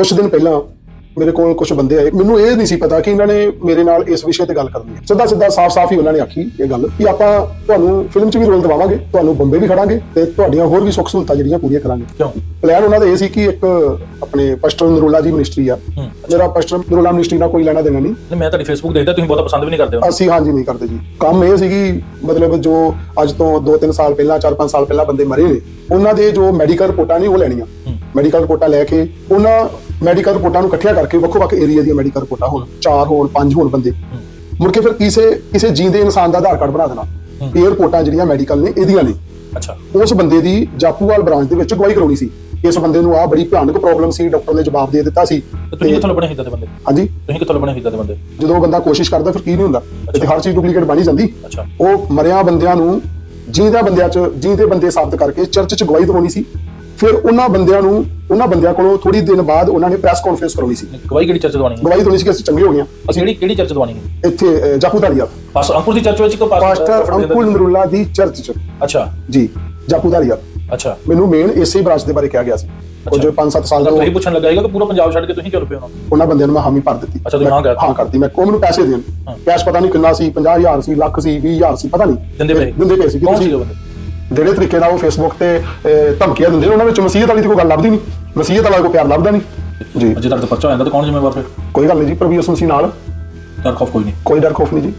ਕੁਝ ਦਿਨ ਪਹਿਲਾਂ ਮੇਰੇ ਕੋਲ ਕੁਝ ਬੰਦੇ ਆਏ। ਮੈਨੂੰ ਇਹ ਨਹੀਂ ਸੀ ਪਤਾ ਕਿ ਇਹਨਾਂ ਨੇ ਮੇਰੇ ਨਾਲ ਇਸ ਵਿਸ਼ੇ ਤੇ ਗੱਲ ਕਰਨੀ ਹੈ। ਸਿੱਧਾ ਸਿੱਧਾ ਸਾਫ਼-ਸਾਫ਼ ਹੀ ਉਹਨਾਂ ਨੇ ਆਖੀ ਇਹ ਗੱਲ ਕਿ ਆਪਾਂ ਤੁਹਾਨੂੰ ਫਿਲਮ 'ਚ ਵੀ ਰੋਲ ਦਿਵਾਵਾਂਗੇ ਤੁਹਾਨੂੰ ਬੰਬੇ ਵੀ ਖੜਾਂਗੇ ਤੇ ਤੁਹਾਡੀਆਂ ਹੋਰ ਵੀ ਸੁੱਖ ਸਹੂਲਤਾਂ ਜਿਹੜੀਆਂ ਪੂਰੀਆਂ ਕਰਾਂਗੇ। ਪਲਾਨ ਉਹਨਾਂ ਦਾ ਇਹ ਸੀ ਕਿ ਇੱਕ ਆਪਣੇ ਪਸਟਰ ਨਰੂਲਾ ਜੀ ਮਿਨਿਸਟਰੀ ਆ। ਮੇਰਾ ਪਸਟਰ ਨਰੂਲਾ ਮਿਨਿਸਟਰੀ ਨਾਲ ਕੋਈ ਲੈਣਾ ਦੇਣਾ ਨਹੀਂ। ਨਹੀਂ ਮੈਂ ਤੁਹਾਡੀ ਫੇਸਬੁੱਕ ਦੇਖਦਾ ਤੁਸੀਂ ਬਹੁਤਾ ਪਸੰਦ ਵੀ ਨਹੀਂ ਕਰਦੇ ਹੋ। ਅਸੀਂ ਹਾਂਜੀ ਨਹੀਂ ਕਰਦੇ ਜੀ। ਕੰਮ ਇਹ ਸੀਗੀ ਮਤਲਬ ਜੋ ਅੱਜ ਤੋਂ 2-3 ਸਾਲ ਪਹਿਲਾਂ 4-5 ਸਾਲ ਪਹਿਲਾਂ ਬੰਦੇ ਮਰੇ ਨੇ ਉਹਨਾਂ ਦੇ ਜੋ ਮੈਡੀਕਲ ਰਿਪੋਰਟਾਂ ਨੇ ਉਹ ਲੈਣੀਆਂ। ਮੈਡੀਕਲ ਰਿਪੋਰਟਾਂ ਲੈ ਕੇ ਉਹਨਾਂ ਮੈਡੀਕਲ ਰਿਪੋਰਟਾਂ ਨੂੰ ਇਕੱਠਿਆਂ ਕਰਕੇ ਵੱਖੋ-ਵੱਖ ਏਰੀਆ ਦੀਆਂ ਮੈਡੀਕਲ ਰਿਪੋਰਟਾਂ ਹੋਣ 4 ਹੋਣ 5 ਹੋਣ ਬੰਦੇ। ਮੁੜ ਕੇ ਫਿਰ ਕਿਸੇ ਕਿਸੇ ਜੀਂਦੇ ਇਨਸਾਨ ਦਾ ਆਧਾਰ ਕਾਰਡ ਬਣਾ ਦੇਣਾ। ਇਹ ਰਿਪੋਰਟਾਂ ਜਿਹੜੀਆਂ ਮੈਡੀਕਲ ਨੇ ਇਹਦੀਆਂ ਨੇ। ਅੱਛਾ। ਉਸ ਬੰਦੇ ਦੀ ਜਾਪੂਵਾਲ ਬ੍ਰਾਂਚ ਦੇ ਵਿੱਚ ਗਵਾਹੀ ਕਰਾਉਣੀ ਸੀ। ਇਸ ਬੰਦੇ ਨੂੰ ਆ ਬੜੀ ਭਿਆਨਕ ਪ੍ਰੋਬਲਮ ਸੀ ਡਾਕਟਰ ਨੇ ਜਵਾਬ ਦੇ ਦਿੱਤਾ ਸੀ। ਤੁਸੀਂ ਕਿੱਥੋਂ ਲੱਭਣੇ ਹਿੱਦਾਂ ਦੇ ਬੰਦੇ? ਹਾਂਜੀ। ਤੁਸੀਂ ਕਿੱਥੋਂ ਲੱਭਣੇ ਹਿੱਦਾਂ ਦੇ ਬੰਦੇ? ਜਦੋਂ ਬੰਦਾ ਕੋਸ਼ਿਸ਼ ਕਰਦਾ ਫਿਰ ਕੀ ਨਹੀਂ ਹੁੰਦਾ? ਤੇ ਹਰ ਚੀਜ਼ ਡੁਪਲੀਕੇਟ ਬਣੀ ਜਾਂਦੀ। ਅੱਛਾ। ਉਹ ਮਰਿਆ ਬੰਦਿਆਂ ਨੂੰ ਜੀਂਦੇ ਬੰਦਿਆਂ 'ਚ ਜੀਂਦੇ ਬੰਦੇ ਸਾਬਤ ਕਰਕੇ ਚਰਚ 'ਚ ਗਵਾਹੀ ਦਿਵਾਉਣੀ ਸੀ। ਫਿਰ ਉਹਨਾਂ ਬੰਦਿਆਂ ਨੂੰ ਉਹਨਾਂ ਬੰਦਿਆਂ ਕੋਲੋਂ ਥੋੜੀ ਦਿਨ ਬਾਅਦ ਉਹਨਾਂ ਨੇ ਪ੍ਰੈਸ ਕਾਨਫਰੰਸ ਕਰਾਉਣੀ ਸੀ। ਗਵਾਹੀ ਕਿਹੜੀ ਚਰਚ ਦਵਾਣੀ ਗਵਾਹੀ ਦਿਵਾਉਣੀ ਸੀ ਕਿ ਅਸੀਂ ਚੰਗੇ ਹੋ ਗਏ ਹਾਂ। ਅਸੀਂ ਕਿਹੜੀ ਕਿਹੜੀ ਚਰਚ ਦਵਾਣੀ ਇੱਥੇ ਅਹ, ਜਾਪੂ ਧਾਲੀਆ ਪਾਸ ਅੰਕੁਰ ਦੀ ਚਰਚ ਵਿੱਚ ਕੋ ਪਾਸਟਰ ਅੰਕੁਲ ਨਰੁੱਲਾ ਦੀ ਚਰਚ 'ਚ। ਅੱਛਾ। ਜੀ ਜਾਪੂ ਧਾਲੀਆ ਅੱਛਾ। ਮੈਨੂੰ ਮੇਨ ਇਸੇ ਬ੍ਰਾਂਚ ਦੇ ਬਾਰੇ ਕਿਹਾ ਗਿਆ ਸੀ। ਕੁਝ 5-7 ਸਾਲ ਤਾਂ ਤੋਂ ਤੁਸੀਂ ਪੁੱਛਣ ਲੱਗਾ ਸੀਗਾ ਕਿ ਪੂਰਾ ਪੰਜਾਬ ਛੱਡ ਕੇ ਤੁਸੀਂ ਕਿਉਂ ਰੁਪਏ ਹੋ? ਉਹਨਾਂ ਬੰਦਿਆਂ ਨੂੰ ਮੈਂ ਹਾਮੀ ਭਰ ਦਿੱਤੀ। ਅੱਛਾ, ਤੁਸੀਂ ਹਾਂ ਕਹਿ ਦਿੱਤੀ। ਹਾਂ ਕਰਦੀ ਮੈਂ ਉਹ ਮੈਨੂੰ ਪੈਸੇ ਦੇਣ। ਕੈਸ਼ ਪਤਾ ਨਹੀਂ ਕਿੰਨਾ ਸੀ 50000 ਸੀ ਲੱਖ ਸੀ 20000 ਸੀ ਪਤਾ ਨਹੀਂ। ਦਿੰਦੇ ਪਏ। ਦਿੰਦੇ ਪਏ ਸੀ ਕਿ ਕੌਣ ਤੁਸੀਂ ਸੀਗੇ ਬੰਦੇ? ਜਿਹੜੇ ਤਰੀਕੇ ਨਾਲ ਉਹ ਫੇਸਬੁੱਕ ਤੇ ਅਹ, ਧਮਕੀਆਂ ਦਿੰਦੇ ਨੇ ਉਹਨਾਂ ਵਿੱਚ ਮਸੀਹਤ ਵਾਲੀ ਦੀ ਕੋਈ ਗੱਲ ਲੱਭਦੀ ਨਹੀਂ। ਮਸੀਹਤ ਵਾਲਾ ਕੋਈ ਪਿਆਰ ਲੱਭਦਾ ਨਹੀਂ। ਜੀ। ਜੇ ਤੁਹਾਡੇ ਤੇ ਪਰਚਾ ਹੋ ਜਾਂਦਾ ਤਾਂ ਕੌਣ ਜ਼ਿੰਮੇਵਾਰ ਫਿਰ? ਕੋਈ ਗੱਲ ਨਹੀਂ ਜੀ ਪ੍ਰਭੂ ਯਿਸੂ ਮਸੀਹ ਨਾਲ। ਡਰ ਖੌਫ ਕੋਈ ਨਹੀਂ। ਕੋਈ ਡਰ ਖੋਫ ਨਹੀਂ ਜੀ।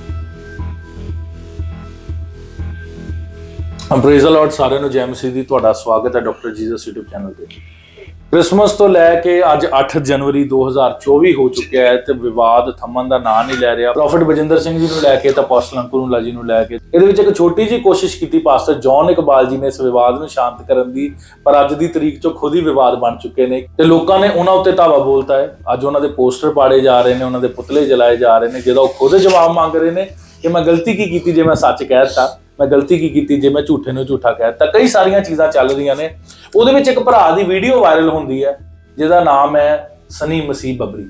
ਪ੍ਰੇਜ਼ ਲਾਰਡ ਸਾਰਿਆਂ ਨੂੰ ਜੈਮਸੀ ਦੀ ਤੁਹਾਡਾ ਸਵਾਗਤ ਹੈ ਡਾਕਟਰ ਜੀਸਸ YouTube ਚੈਨਲ ਤੇ। ਕ੍ਰਿਸਮਸ ਤੋਂ ਲੈ ਕੇ ਅੱਜ 8 ਜਨਵਰੀ 2024 ਹੋ ਚੁੱਕਿਆ ਹੈ ਤੇ ਵਿਵਾਦ ਥੰਮਣ ਦਾ ਨਾਂ ਨਹੀਂ ਲੈ ਰਿਹਾ। ਪ੍ਰੋਫਟ ਬਜਿੰਦਰ ਸਿੰਘ ਜੀ ਨੂੰ ਲੈ ਕੇ ਤਾਂ ਪਾਸਟਰ ਅੰਕੁਰੂਲਾ ਜੀ ਨੂੰ ਲੈ ਕੇ। ਇਹਦੇ ਵਿੱਚ ਇੱਕ ਛੋਟੀ ਜੀ ਕੋਸ਼ਿਸ਼ ਕੀਤੀ ਪਾਸਟਰ ਜੌਨ ਇਕਬਾਲ ਜੀ ਨੇ ਇਸ ਵਿਵਾਦ ਨੂੰ ਸ਼ਾਂਤ ਕਰਨ ਦੀ, ਪਰ ਅੱਜ ਦੀ ਤਰੀਕ 'ਚੋਂ ਖੁਦ ਹੀ ਵਿਵਾਦ ਬਣ ਚੁੱਕੇ ਨੇ ਤੇ ਲੋਕਾਂ ਨੇ ਉਹਨਾਂ ਉੱਤੇ ਧਾਵਾ ਬੋਲਤਾ ਹੈ। ਅੱਜ ਉਹਨਾਂ ਦੇ ਪੋਸਟਰ ਪਾੜੇ ਜਾ ਰਹੇ ਨੇ, ਉਹਨਾਂ ਦੇ ਪੁਤਲੇ ਜਲਾਏ ਜਾ ਰਹੇ ਨੇ ਜਿਹਦਾ ਉਹ ਖੁਦ ਜਵਾਬ ਮੰਗ ਰਹੇ ਨੇ ਕਿ ਮੈਂ ਗਲਤੀ ਕੀ ਕੀਤੀ ਜੇ ਮੈਂ ਸੱਚ ਕਹਿ ਦਿੱਤਾ। ਮੈਂ ਗਲਤੀ ਕੀ ਕੀਤੀ ਜੇ ਮੈਂ ਝੂਠੇ ਨੂੰ ਝੂਠਾ ਕਹਿ? ਦਿੱਤਾ ਕਈ ਸਾਰੀਆਂ ਚੀਜ਼ਾਂ ਚੱਲ ਰਹੀਆਂ ਨੇ। ਉਹਦੇ ਵਿੱਚ ਇੱਕ ਭਰਾ ਦੀ ਵੀਡੀਓ ਵਾਇਰਲ ਹੁੰਦੀ ਹੈ, ਜਿਹਦਾ ਨਾਮ ਹੈ ਸਨੀ ਮਸੀਹ ਬਬਰੀ।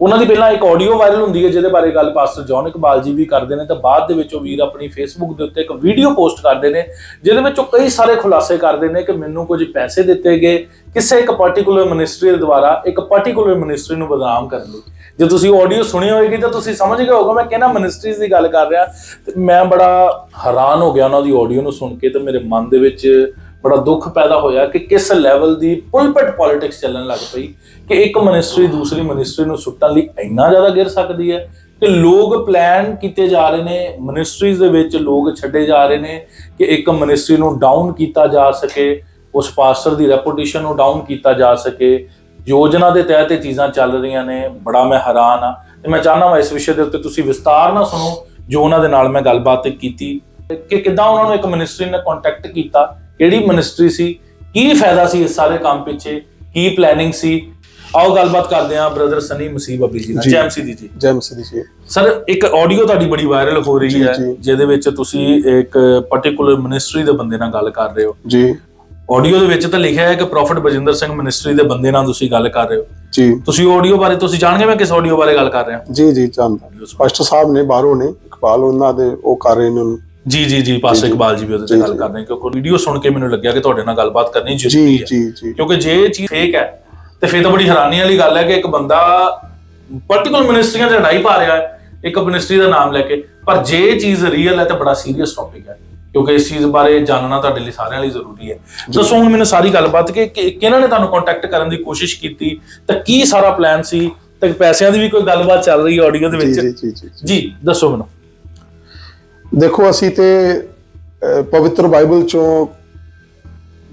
ਉਹਨਾਂ ਦੀ ਪਹਿਲਾਂ ਇੱਕ ਆਡੀਓ ਵਾਇਰਲ ਹੁੰਦੀ ਹੈ, ਜਿਹਦੇ ਬਾਰੇ ਗੱਲ ਪਾਸਟਰ ਜੌਨ ਇਕਬਾਲ ਜੀ ਵੀ ਕਰਦੇ ਨੇ, ਤਾਂ ਬਾਅਦ ਦੇ ਵਿੱਚ ਉਹ ਵੀਰ ਆਪਣੀ ਫੇਸਬੁੱਕ ਦੇ ਉੱਤੇ ਇੱਕ ਵੀਡੀਓ ਪੋਸਟ ਕਰਦੇ ਨੇ, ਜਿਹਦੇ ਵਿੱਚ ਉਹ ਕਈ ਸਾਰੇ ਖੁਲਾਸੇ ਕਰਦੇ ਨੇ ਕਿ ਮੈਨੂੰ ਕੁਝ ਪੈਸੇ ਦਿੱਤੇ ਗਏ, ਕਿਸੇ ਇੱਕ ਪਾਰਟਿਕੂਲਰ ਮਿਨਿਸਟਰੀ ਦੇ ਦੁਆਰਾ ਇੱਕ ਪਾਰਟਿਕੂਲਰ ਮਿਨਿਸਟਰੀ ਨੂੰ ਬਦਨਾਮ ਕਰਨ ਲਈ। ਜੇ ਤੁਸੀਂ ਆਡੀਓ ਸੁਣੀ ਹੋਏਗੀ, ਤਾਂ ਤੁਸੀਂ ਸਮਝ ਗਏ ਹੋਗੇ ਮੈਂ ਕਿਹਨਾਂ ਮਿਨਿਸਟਰੀਜ਼ ਦੀ ਗੱਲ ਕਰ ਰਿਹਾ। ਤੇ ਮੈਂ ਬੜਾ ਹੈਰਾਨ ਹੋ ਗਿਆ ਉਹਨਾਂ ਦੀ ਆਡੀਓ ਨੂੰ ਸੁਣ ਕੇ, ਤੇ ਮੇਰੇ ਮਨ ਦੇ ਵਿੱਚ ਬੜਾ ਦੁੱਖ ਪੈਦਾ ਹੋਇਆ ਕਿ ਕਿਸ ਲੈਵਲ ਦੀ ਪੁਲਪਟ ਪੋਲਿਟਿਕਸ ਚੱਲਣ ਲੱਗ ਪਈ ਕਿ ਇੱਕ ਮਿਨਿਸਟਰੀ ਦੂਸਰੀ ਮਿਨਿਸਟਰੀ ਨੂੰ ਸੁੱਟਣ ਲਈ ਇੰਨਾ ਜ਼ਿਆਦਾ ਗਿਰ ਸਕਦੀ ਹੈ ਕਿ ਲੋਕ ਪਲਾਨ ਕੀਤੇ ਜਾ ਰਹੇ ਨੇ ਮਿਨਿਸਟਰੀਜ਼ ਦੇ ਵਿੱਚ ਲੋਕ ਛੱਡੇ ਜਾ ਰਹੇ ਨੇ ਕਿ ਇੱਕ ਮਿਨਿਸਟਰੀ ਨੂੰ ਡਾਊਨ ਕੀਤਾ ਜਾ ਸਕੇ, ਉਸ ਪਾਸਟਰ ਦੀ ਰੈਪੂਟੇਸ਼ਨ ਨੂੰ ਡਾਊਨ ਕੀਤਾ ਜਾ ਸਕੇ, ਯੋਜਨਾ ਦੇ ਤਹਿਤ ਇਹ ਚੀਜ਼ਾਂ ਚੱਲ ਰਹੀਆਂ ਨੇ, ਬੜਾ ਮੈਂ ਹੈਰਾਨ ਆ ਤੇ ਮੈਂ ਚਾਹਨਾ ਵਾ ਇਸ ਵਿਸ਼ੇ ਦੇ ਉੱਤੇ ਤੁਸੀਂ ਵਿਸਤਾਰ ਨਾਲ ਸੁਣੋ, ਜੋ ਉਹਨਾਂ ਦੇ ਨਾਲ ਮੈਂ ਗੱਲਬਾਤ ਕੀਤੀ, ਕਿ ਕਿੱਦਾਂ ਉਹਨਾਂ ਨੂੰ ਇੱਕ ਮਿਨਿਸਟਰੀ ਨੇ ਕੰਟੈਕਟ ਕੀਤਾ ਕਿਹੜੀ ਮਿਨਿਸਟਰੀ ਸੀ ਕੀ ਫਾਇਦਾ ਸੀ ਇਸ ਸਾਰੇ ਕੰਮ ਪਿੱਛੇ ਕੀ ਪਲੈਨਿੰਗ ਸੀ? ਆਓ ਗੱਲਬਾਤ ਕਰਦੇ ਹਾਂ ਬ੍ਰਦਰ ਸਨੀ ਮਸੀਹ ਬੱਬੀ ਜੀ ਨਾਲ ਜੀ। ਜੈਮ ਦੀ ਜੀ। ਜੈ ਮਸੀਹ ਦੀ ਜੀ। ਸਰ ਇੱਕ ਆਡੀਓ ਤੁਹਾਡੀ ਬੜੀ ਵਾਇਰਲ ਹੋ ਰਹੀ ਹੈ। ਜਿਹਦੇ ਵਿੱਚ ਤੁਸੀਂ ਇੱਕ ਪਾਰਟਿਕੂਲਰ ਮਿਨਿਸਟਰੀ ਦੇ ਬੰਦੇ ਨਾਲ ਗੱਲ ਕਰ ਰਹੇ ਹੋ। ਜੀ। ਆਡੀਓ ਦੇ ਵਿੱਚ ਤਾਂ ਲਿਖਿਆ ਹੈ ਕਿ ਪ੍ਰੋਫਟ ਬਜਿੰਦਰ ਸਿੰਘ ਮਿਨਿਸਟਰੀ ਦੇ ਬੰਦੇ ਨਾਲ ਤੁਸੀਂ ਗੱਲ ਕਰ ਰਹੇ ਹੋ। ਜੀ। ਤੁਸੀਂ ਆਡੀਓ ਬਾਰੇ ਤੁਸੀਂ ਜਾਣਗੇ ਮੈਂ ਕਿਸ ਆਡੀਓ ਬਾਰੇ ਗੱਲ ਕਰ ਰਿਹਾ। ਜੀ ਜੀ ਜਾਣਦਾ। ਪਾਸਟਰ ਸਾਹਿਬ ਨੇ ਬਾਹਰੋਂ ਨੇ ਇਕਬਾਲ ਉਹਨਾਂ ਦੇ ਉਹ ਕਰ ਰਹੇ ਨੇ ਉਹਨੂੰ। ਜੀ ਜੀ ਜੀ ਪਾਸਟਰ। ਇਕਬਾਲ ਜੀ ਵੀ ਉਹਦੇ ਤੇ ਗੱਲ ਜੀ। ਕਰ ਰਹੇ ਨੇ ਕਿਉਂਕਿ ਵੀਡੀਓ ਸੁਣ ਕੇ ਮੈਨੂੰ ਲੱਗਿਆ ਕਿ ਤੁਹਾਡੇ ਨਾਲ ਗੱਲਬਾਤ ਕਰਨੀ ਜ਼ਰੂਰੀ ਹੈ। ਕਿਉਂਕਿ ਜੇ ਇਹ ਚੀਜ਼ ਫੇਕ ਹੈ ਤੇ ਫਿਰ ਤਾਂ ਬੜੀ ਹੈਰਾਨੀ ਵਾਲੀ ਗੱਲ ਹੈ ਕਿ ਇੱਕ ਬੰਦਾ ਪਾਰਟਿਕੂਲਰ ਮਿਨਿਸਟਰੀਆਂ 'ਚ ਲੜਾਈ ਪਾ ਰਿਹਾ ਹੈ ਇੱਕ ਮਿਨਿਸਟਰੀ ਦਾ ਨਾਮ ਲੈ ਕੇ। ਪਰ ਜੇ ਇਹ ਚੀਜ਼ ਰੀਅਲ ਹੈ ਤਾਂ ਬੜਾ ਸੀਰੀਅਸ ਟੌਪਿਕ ਹੈ ਕਿਉਂਕਿ ਇਸ ਚੀਜ਼ ਬਾਰੇ ਜਾਣਨਾ ਤੁਹਾਡੇ ਲਈ ਸਾਰਿਆਂ ਲਈ ਜ਼ਰੂਰੀ ਹੈ। ਦੱਸੋ ਹੁਣ ਮੈਨੂੰ ਸਾਰੀ ਗੱਲਬਾਤ ਕਿ ਕਿਹਨਾਂ ਨੇ ਤੁਹਾਨੂੰ ਕੰਟੈਕਟ ਕਰਨ ਦੀ ਕੋਸ਼ਿਸ਼ ਕੀਤੀ? ਤਾਂ ਕੀ ਸਾਰਾ ਪਲਾਨ ਸੀ? ਤੇ ਪੈਸਿਆਂ ਦੀ ਵੀ ਕੋਈ ਗੱਲਬਾਤ ਚੱਲ ਰਹੀ ਹੈ ਆਡੀਓ ਦੇ ਵਿੱਚ। ਜੀ ਜੀ ਜੀ। ਜੀ ਦੱਸੋ ਮੈਨੂੰ। ਦੇਖੋ ਅਸੀਂ ਤੇ ਪਵਿੱਤਰ ਬਾਈਬਲ ਚੋਂ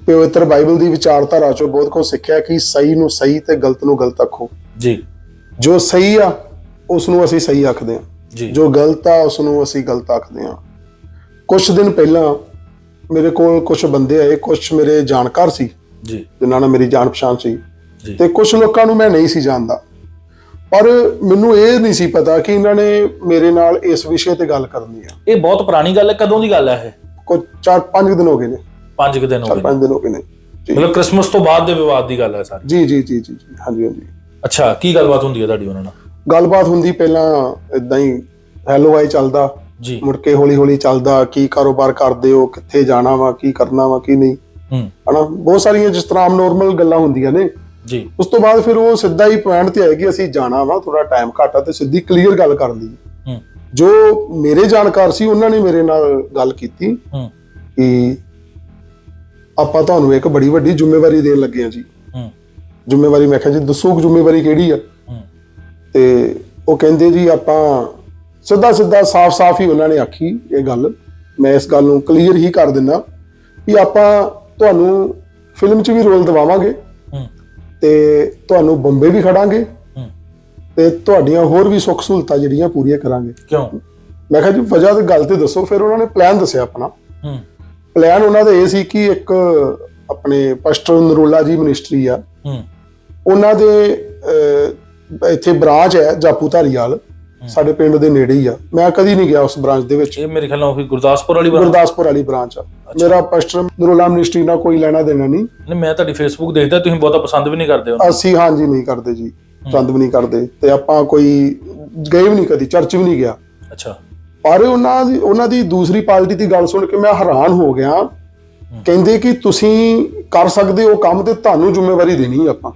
ਪਵਿੱਤਰ ਬਾਈਬਲ ਦੀ ਵਿਚਾਰਧਾਰਾ ਚੋਂ ਬਹੁਤ ਕੁਝ ਸਿੱਖਿਆ ਕਿ ਸਹੀ ਨੂੰ ਸਹੀ ਤੇ ਗਲਤ ਨੂੰ ਗਲਤ ਆਖੋ। ਜੀ। ਜੋ ਸਹੀ ਆ ਉਸ ਨੂੰ ਅਸੀਂ ਸਹੀ ਆਖਦੇ ਹਾਂ। ਜੀ। ਗਲਤ ਆ ਉਸ ਨੂੰ ਅਸੀਂ ਗਲਤ ਆਖਦੇ ਹਾਂ। ਕੁਝ ਦਿਨ ਪਹਿਲਾਂ ਮੇਰੇ ਕੋਲ ਕੁਝ ਬੰਦੇ ਆਏ ਕੁਝ ਮੇਰੇ ਜਾਣਕਾਰ ਸੀ। ਜੀ। ਜਿਨ੍ਹਾਂ ਨਾਲ ਮੇਰੀ ਜਾਣ ਪਛਾਣ ਸੀ ਤੇ ਕੁਝ ਲੋਕਾਂ ਨੂੰ ਮੈਂ ਨਹੀਂ ਸੀ ਜਾਣਦਾ। ਪਰ ਮੈਨੂੰ ਇਹ ਨਹੀਂ ਸੀ ਪਤਾ ਕਿ ਇਹਨਾਂ ਨੇ ਮੇਰੇ ਨਾਲ ਇਸ ਵਿਸ਼ੇ ਤੇ ਗੱਲ ਕਰਨੀ ਆ ਇਹ ਬਹੁਤ ਪੁਰਾਣੀ ਗੱਲ ਹੈ ਕਦੋਂ ਦੀ ਗੱਲ ਹੈ ਇਹ? ਕੁਝ 4-5 ਦਿਨ ਹੋ ਗਏ ਨੇ। ਪੰਜ ਕੁ ਦਿਨ ਹੋ ਗਏ 4-5 ਦਿਨ ਹੋ ਗਏ ਨੇ। ਜੀ। ਮਤਲਬ ਕ੍ਰਿਸਮਸ ਤੋਂ ਬਾਅਦ ਦੇ ਵਿਵਾਦ ਦੀ ਗੱਲ ਹੈ ਸਾਰੀ। ਜੀ ਜੀ ਜੀ ਜੀ ਜੀ, ਹਾਂਜੀ ਹਾਂਜੀ। ਅੱਛਾ ਕੀ ਗੱਲਬਾਤ ਹੁੰਦੀ ਹੈ ਤੁਹਾਡੀ ਉਹਨਾਂ ਨਾਲ? ਗੱਲਬਾਤ ਹੁੰਦੀ ਪਹਿਲਾਂ ਇਦਾਂ ਹੀ ਹੈਲੋ ਆਈ ਚੱਲਦਾ। ਜੀ। ਮੁੜ ਕੇ ਹੌਲੀ ਹੌਲੀ ਚੱਲਦਾ ਕੀ ਕਾਰੋਬਾਰ ਕਰਦੇ ਹੋ ਕਿੱਥੇ ਜਾਣਾ ਵਾ ਕੀ ਕਰਨਾ ਵਾ ਕੀ ਨਹੀਂ। ਹੂੰ। ਹਨਾ ਬਹੁਤ ਸਾਰੀਆਂ ਜਿਸ ਤਰ੍ਹਾਂ ਆਮ ਨੋਰਮਲ ਗੱਲਾਂ ਹੁੰਦੀਆਂ ਨੇ। ਜੀ। ਉਸ ਤੋਂ ਬਾਅਦ ਫਿਰ ਉਹ ਸਿੱਧਾ ਹੀ ਪੁਆਇੰਟ ਤੇ ਆਏ ਕਿ ਅਸੀਂ ਜਾਣਾ ਵਾ ਥੋੜਾ ਟਾਈਮ ਘੱਟ ਆ ਤੇ ਸਿੱਧੀ ਕਲੀਅਰ ਗੱਲ ਕਰ ਲਈ ਹੂੰ। ਜੋ ਮੇਰੇ ਜਾਣਕਾਰ ਸੀ ਉਹਨਾਂ ਨੇ ਮੇਰੇ ਨਾਲ ਗੱਲ ਕੀਤੀ ਹੂੰ। ਕਿ ਆਪਾਂ ਤੁਹਾਨੂੰ ਇੱਕ ਬੜੀ ਵੱਡੀ ਜ਼ਿੰਮੇਵਾਰੀ ਦੇਣ ਲੱਗੇ ਆ ਜੀ। ਹੂੰ। ਜ਼ਿੰਮੇਵਾਰੀ ਮੈਂ ਕਿਹਾ ਜੀ ਦੱਸੋ ਕਿ ਜ਼ਿੰਮੇਵਾਰੀ ਕਿਹੜੀ ਆ? ਹੂੰ। ਤੇ ਉਹ ਕਹਿੰਦੇ ਜੀ ਆਪਾਂ ਸਿੱਧਾ ਸਿੱਧਾ ਸਾਫ਼-ਸਾਫ਼ ਹੀ ਉਹਨਾਂ ਨੇ ਆਖੀ ਇਹ ਗੱਲ। ਮੈਂ ਇਸ ਗੱਲ ਨੂੰ ਕਲੀਅਰ ਹੀ ਕਰ ਦਿੰਦਾ ਕਿ ਆਪਾਂ ਤੁਹਾਨੂੰ ਫਿਲਮ 'ਚ ਵੀ ਰੋਲ ਦਿਵਾਵਾਂਗੇ। ਤੇ ਤੁਹਾਨੂੰ ਬੰਬੇ ਵੀ ਖੜਾਂਗੇ ਤੇ ਤੁਹਾਡੀਆਂ ਹੋਰ ਵੀ ਸੁੱਖ ਸਹੂਲਤਾਂ ਜਿਹੜੀਆਂ ਪੂਰੀਆਂ ਕਰਾਂਗੇ। ਕਿਉਂ? ਮੈਂ ਕਿਹਾ ਜੀ ਵਜ੍ਹਾ ਤੇ ਗੱਲ ਤੇ ਦੱਸੋ ਫਿਰ ਉਹਨਾਂ ਨੇ ਪਲਾਨ ਦੱਸਿਆ ਆਪਣਾ। ਹੂੰ। ਪਲਾਨ ਉਹਨਾਂ ਦਾ ਇਹ ਸੀ ਕਿ ਇੱਕ ਆਪਣੇ ਪਸਟਰ ਨਰੋਲਾ ਜੀ ਮਿਨਿਸਟਰੀ ਆ। ਹੂੰ। ਉਹਨਾਂ ਦੇ ਇੱਥੇ ਬ੍ਰਾਂਚ ਹੈ ਜਾਪੂ ਧਾਰੀਵਾਲ ਸਾਡੇ ਪਿੰਡ ਦੇ ਨੇੜੇ ਹੀ ਆ। ਮੈਂ ਕਦੀ ਨਹੀਂ ਗਿਆ ਉਸ ਬ੍ਰਾਂਚ ਦੇ ਵਿੱਚ। ਇਹ ਮੇਰੇ ਖਿਆਲ ਨਾਲ ਉਹੀ ਗੁਰਦਾਸਪੁਰ ਵਾਲੀ ਬਣਾ ਗੁਰਦਾਸਪੁਰ ਵਾਲੀ ਬ੍ਰਾਂਚ ਆ। ਮੇਰਾ ਪਸਟਰ ਨਰੋਲਾ ਮਿਨਿਸਟਰੀ ਨਾਲ ਕੋਈ ਲੈਣਾ ਦੇਣਾ ਨਹੀਂ। ਨਹੀਂ ਮੈਂ ਤੁਹਾਡੀ ਫੇਸਬੁੱਕ ਦੇਖਦਾ ਤੁਸੀਂ ਬਹੁਤਾ ਪਸੰਦ ਵੀ ਨਹੀਂ ਕਰਦੇ ਉਹਨੂੰ। ਅਸੀਂ ਹਾਂਜੀ ਨਹੀਂ ਕਰਦੇ ਜੀ ਚੰਦ ਵੀ ਨਹੀਂ ਕਰਦੇ ਤੇ ਆਪਾਂ ਕੋਈ ਗਏ ਵੀ ਨਹੀਂ ਕਦੀ ਚਰਚ ਵੀ ਨਹੀਂ ਗਿਆ। ਅੱਛਾ। ਪਰ ਉਹਨਾਂ ਦੀ ਉਹਨਾਂ ਦੀ ਦੂਸਰੀ ਪਾਰਟੀ ਦੀ ਗੱਲ ਸੁਣ ਕੇ ਮੈਂ ਹੈਰਾਨ ਹੋ ਗਿਆ। ਕਹਿੰਦੇ ਕਿ ਤੁਸੀਂ ਕਰ ਸਕਦੇ ਹੋ ਕੰਮ ਤੇ ਤੁਹਾਨੂੰ ਜ਼ਿੰਮੇਵਾਰੀ ਦੇਣੀ ਆਪਾਂ।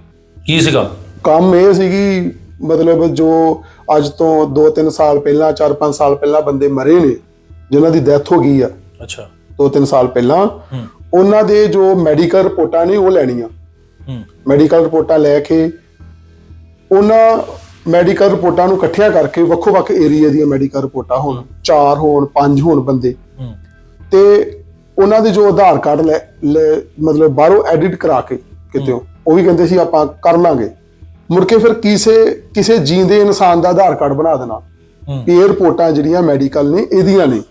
ਕੀ ਸੀਗਾ? ਕੰਮ ਇਹ ਸੀਗੀ ਮਤਲਬ ਜੋ ਅੱਜ ਤੋਂ 2-3 ਸਾਲ ਪਹਿਲਾਂ 4-5 ਸਾਲ ਪਹਿਲਾਂ ਬੰਦੇ ਮਰੇ ਨੇ ਜਿਨ੍ਹਾਂ ਦੀ ਡੈਥ ਹੋ ਗਈ ਆ। ਅੱਛਾ। 2-3 ਸਾਲ ਪਹਿਲਾਂ ਉਹਨਾਂ ਦੇ ਜੋ ਮੈਡੀਕਲ ਰਿਪੋਰਟਾਂ ਨੇ ਉਹ ਲੈਣੀਆਂ। ਮੈਡੀਕਲ ਰਿਪੋਰਟਾਂ ਲੈ ਕੇ ਉਹਨਾਂ ਮੈਡੀਕਲ ਰਿਪੋਰਟਾਂ ਨੂੰ ਇਕੱਠਿਆਂ ਕਰਕੇ ਵੱਖੋ-ਵੱਖ ਏਰੀਆ ਦੀਆਂ ਮੈਡੀਕਲ ਰਿਪੋਰਟਾਂ ਹੋਣ ਚਾਰ ਹੋਣ ਪੰਜ ਹੋਣ ਬੰਦੇ। ਤੇ ਉਹਨਾਂ ਦੇ ਜੋ ਆਧਾਰ ਕਾਰਡ ਲੈ- ਮਤਲਬ ਬਾਹਰੋਂ ਐਡਿਟ ਕਰਾ ਕੇ ਕਿਤੇ ਉਹ ਵੀ ਕਹਿੰਦੇ ਸੀ ਆਪਾਂ ਕਰ ਲਾਂਗੇ। ਮੁੜ ਕੇ ਫਿਰ ਕਿਸੇ ਕਿਸੇ ਜੀਂਦੇ ਇਨਸਾਨ ਦਾ ਆਧਾਰ ਕਾਰਡ ਬਣਾ ਦੇਣਾ। ਇਹ ਰਿਪੋਰਟਾਂ ਜਿਹੜੀਆਂ ਮੈਡੀਕਲ ਨੇ ਇਹਦੀਆਂ ਨੇ।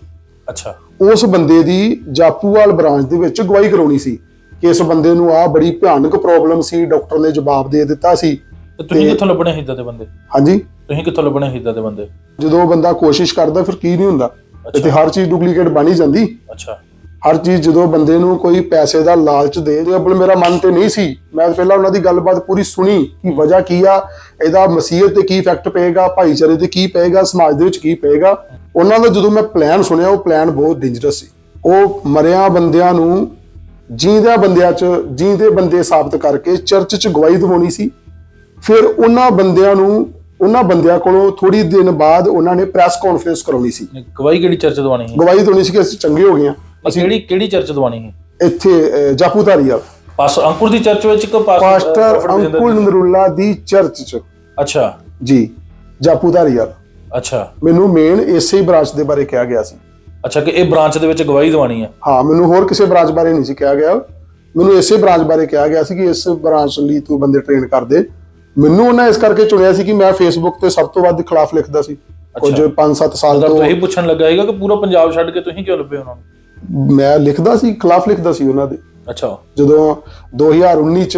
ਅੱਛਾ। ਉਸ ਬੰਦੇ ਦੀ ਜਾਪੂਵਾਲ ਬ੍ਰਾਂਚ ਦੇ ਵਿੱਚ ਗਵਾਹੀ ਕਰਾਉਣੀ ਸੀ ਕਿ ਇਸ ਬੰਦੇ ਨੂੰ ਆ ਬੜੀ ਭਿਆਨਕ ਪ੍ਰੋਬਲਮ ਸੀ ਡਾਕਟਰ ਨੇ ਜਵਾਬ ਦੇ ਦਿੱਤਾ ਸੀ। ਤੇ ਤੁਸੀਂ ਕਿੱਥੋਂ ਲੱਭਣੇ ਏਦਾਂ ਦੇ ਬੰਦੇ? ਹਾਂਜੀ। ਤੁਸੀਂ ਕਿੱਥੋਂ ਲੱਭਣੇ ਏਦਾਂ ਦੇ ਬੰਦੇ? ਜਦੋਂ ਬੰਦਾ ਕੋਸ਼ਿਸ਼ ਕਰਦਾ ਫਿਰ ਕੀ ਨਹੀਂ ਹੁੰਦਾ? ਇੱਥੇ ਹਰ ਚੀਜ਼ ਡੁਪਲੀਕੇਟ ਬਣ ਹੀ ਜਾਂਦੀ। ਅੱਛਾ। ਹਰ ਚੀਜ਼ ਜਦੋਂ ਬੰਦੇ ਨੂੰ ਕੋਈ ਪੈਸੇ ਦਾ ਲਾਲਚ ਦੇ ਜੇ ਆਪਣ ਮੇਰਾ ਮਨ ਤੇ ਨਹੀਂ ਸੀ ਮੈਂ ਪਹਿਲਾਂ ਉਹਨਾਂ ਦੀ ਗੱਲਬਾਤ ਪੂਰੀ ਸੁਣੀ ਕਿ ਵਜ੍ਹਾ ਕੀ ਆ ਇਹਦਾ ਮਸੀਹਤ ਤੇ ਕੀ ਇਫੈਕਟ ਪਏਗਾ ਭਾਈਚਾਰੇ ਤੇ ਕੀ ਪਏਗਾ ਸਮਾਜ ਦੇ ਵਿੱਚ ਕੀ ਪਏਗਾ। ਉਹਨਾਂ ਦਾ ਜਦੋਂ ਮੈਂ ਪਲਾਨ ਸੁਣਿਆ ਉਹ ਪਲਾਨ ਬਹੁਤ ਡੇਂਜਰਸ ਸੀ। ਉਹ ਮਰਿਆ ਬੰਦਿਆਂ ਨੂੰ ਜੀਂਦਿਆਂ ਬੰਦਿਆਂ 'ਚ ਜੀਂਦੇ ਬੰਦੇ ਸਾਬਤ ਕਰਕੇ ਚਰਚ 'ਚ ਗਵਾਹੀ ਦਿਵਾਉਣੀ ਸੀ। ਫਿਰ ਉਹਨਾਂ ਬੰਦਿਆਂ ਨੂੰ ਉਹਨਾਂ ਬੰਦਿਆਂ ਕੋਲੋਂ ਥੋੜੀ ਦਿਨ ਬਾਅਦ ਉਹਨਾਂ ਨੇ ਪ੍ਰੈਸ ਕਾਨਫਰੰਸ ਕਰਾਉਣੀ ਸੀ। ਗਵਾਹੀ ਕਿਹੜੀ ਚਰਚ ਦਵਾਣੀ ਸੀ? ਗਵਾਹੀ ਦੇਣੀ ਸੀ ਕਿ ਅਸੀਂ ਚੰਗੇ ਹੋ ਗਏ ਹਾਂ। ਅਸੀਂ ਕਿਹੜੀ ਕਿਹੜੀ ਚਰਚ ਦਵਾਣੀ ਸੀ? ਇੱਥੇ ਅਹ, ਜਾਪੂ ਧਾਰੀਵਾਲ ਪਾਸ ਅੰਕੁਰ ਦੀ ਚਰਚ ਵਿੱਚ ਕਿ ਪਾਸ ਪਾਸਟਰ ਅੰਕੁਲ ਨਰੁੱਲਾ ਦੀ? ਚਰਚ ਚ। ਅੱਛਾ। ਜੀ ਜਾਪੂ ਧਾਰੀਵਾਲ ਅੱਛਾ। ਮੈਨੂੰ ਮੇਨ ਇਸੇ ਬ੍ਰਾਂਚ ਦੇ ਬਾਰੇ ਕਿਹਾ ਗਿਆ ਸੀ। ਅੱਛਾ ਕਿ ਇਹ ਬ੍ਰਾਂਚ ਦੇ ਵਿੱਚ ਗਵਾਹੀ ਦਵਾਣੀ ਆ? ਹਾਂ ਮੈਨੂੰ ਹੋਰ ਕਿਸੇ ਬ੍ਰਾਂਚ ਬਾਰੇ ਨਹੀਂ ਸੀ ਕਿਹਾ ਗਿਆ। ਮੈਨੂੰ ਇਸੇ ਬ੍ਰਾਂਚ ਬਾਰੇ ਕਿਹਾ ਗਿਆ ਸੀ ਕਿ ਇਸ ਬ੍ਰਾਂਚ ਲਈ ਤੂੰ ਬੰਦੇ ਟ੍ਰੇਨ ਕਰ ਦੇ। ਮੈਨੂੰ ਉਹਨਾਂ ਇਸ ਕਰਕੇ ਚੁਣਿਆ ਸੀ ਕਿ ਮੈਂ ਫੇਸਬੁੱਕ ਤੇ ਸਭ ਤੋਂ ਵੱਧ ਖਿਲਾਫ ਲਿਖਦਾ ਸੀ। ਕੁਝ 5-7 ਸਾਲ ਤਾਂ ਤੁਸੀਂ ਪੁੱਛਣ ਲੱਗਾ ਸੀਗਾ ਕਿ ਪੂਰਾ ਪੰਜਾਬ ਛੱਡ ਕੇ ਤੁਸੀਂ ਕਿਉਂ ਲੱਭੇ ਉਹਨਾਂ ਨੂੰ? ਮੈਂ ਲਿਖਦਾ ਸੀ ਖਿਲਾਫ ਲਿਖਦਾ ਸੀ ਉਹਨਾਂ ਦੇ। ਅੱਛਾ। ਜਦੋਂ 2019 ਚ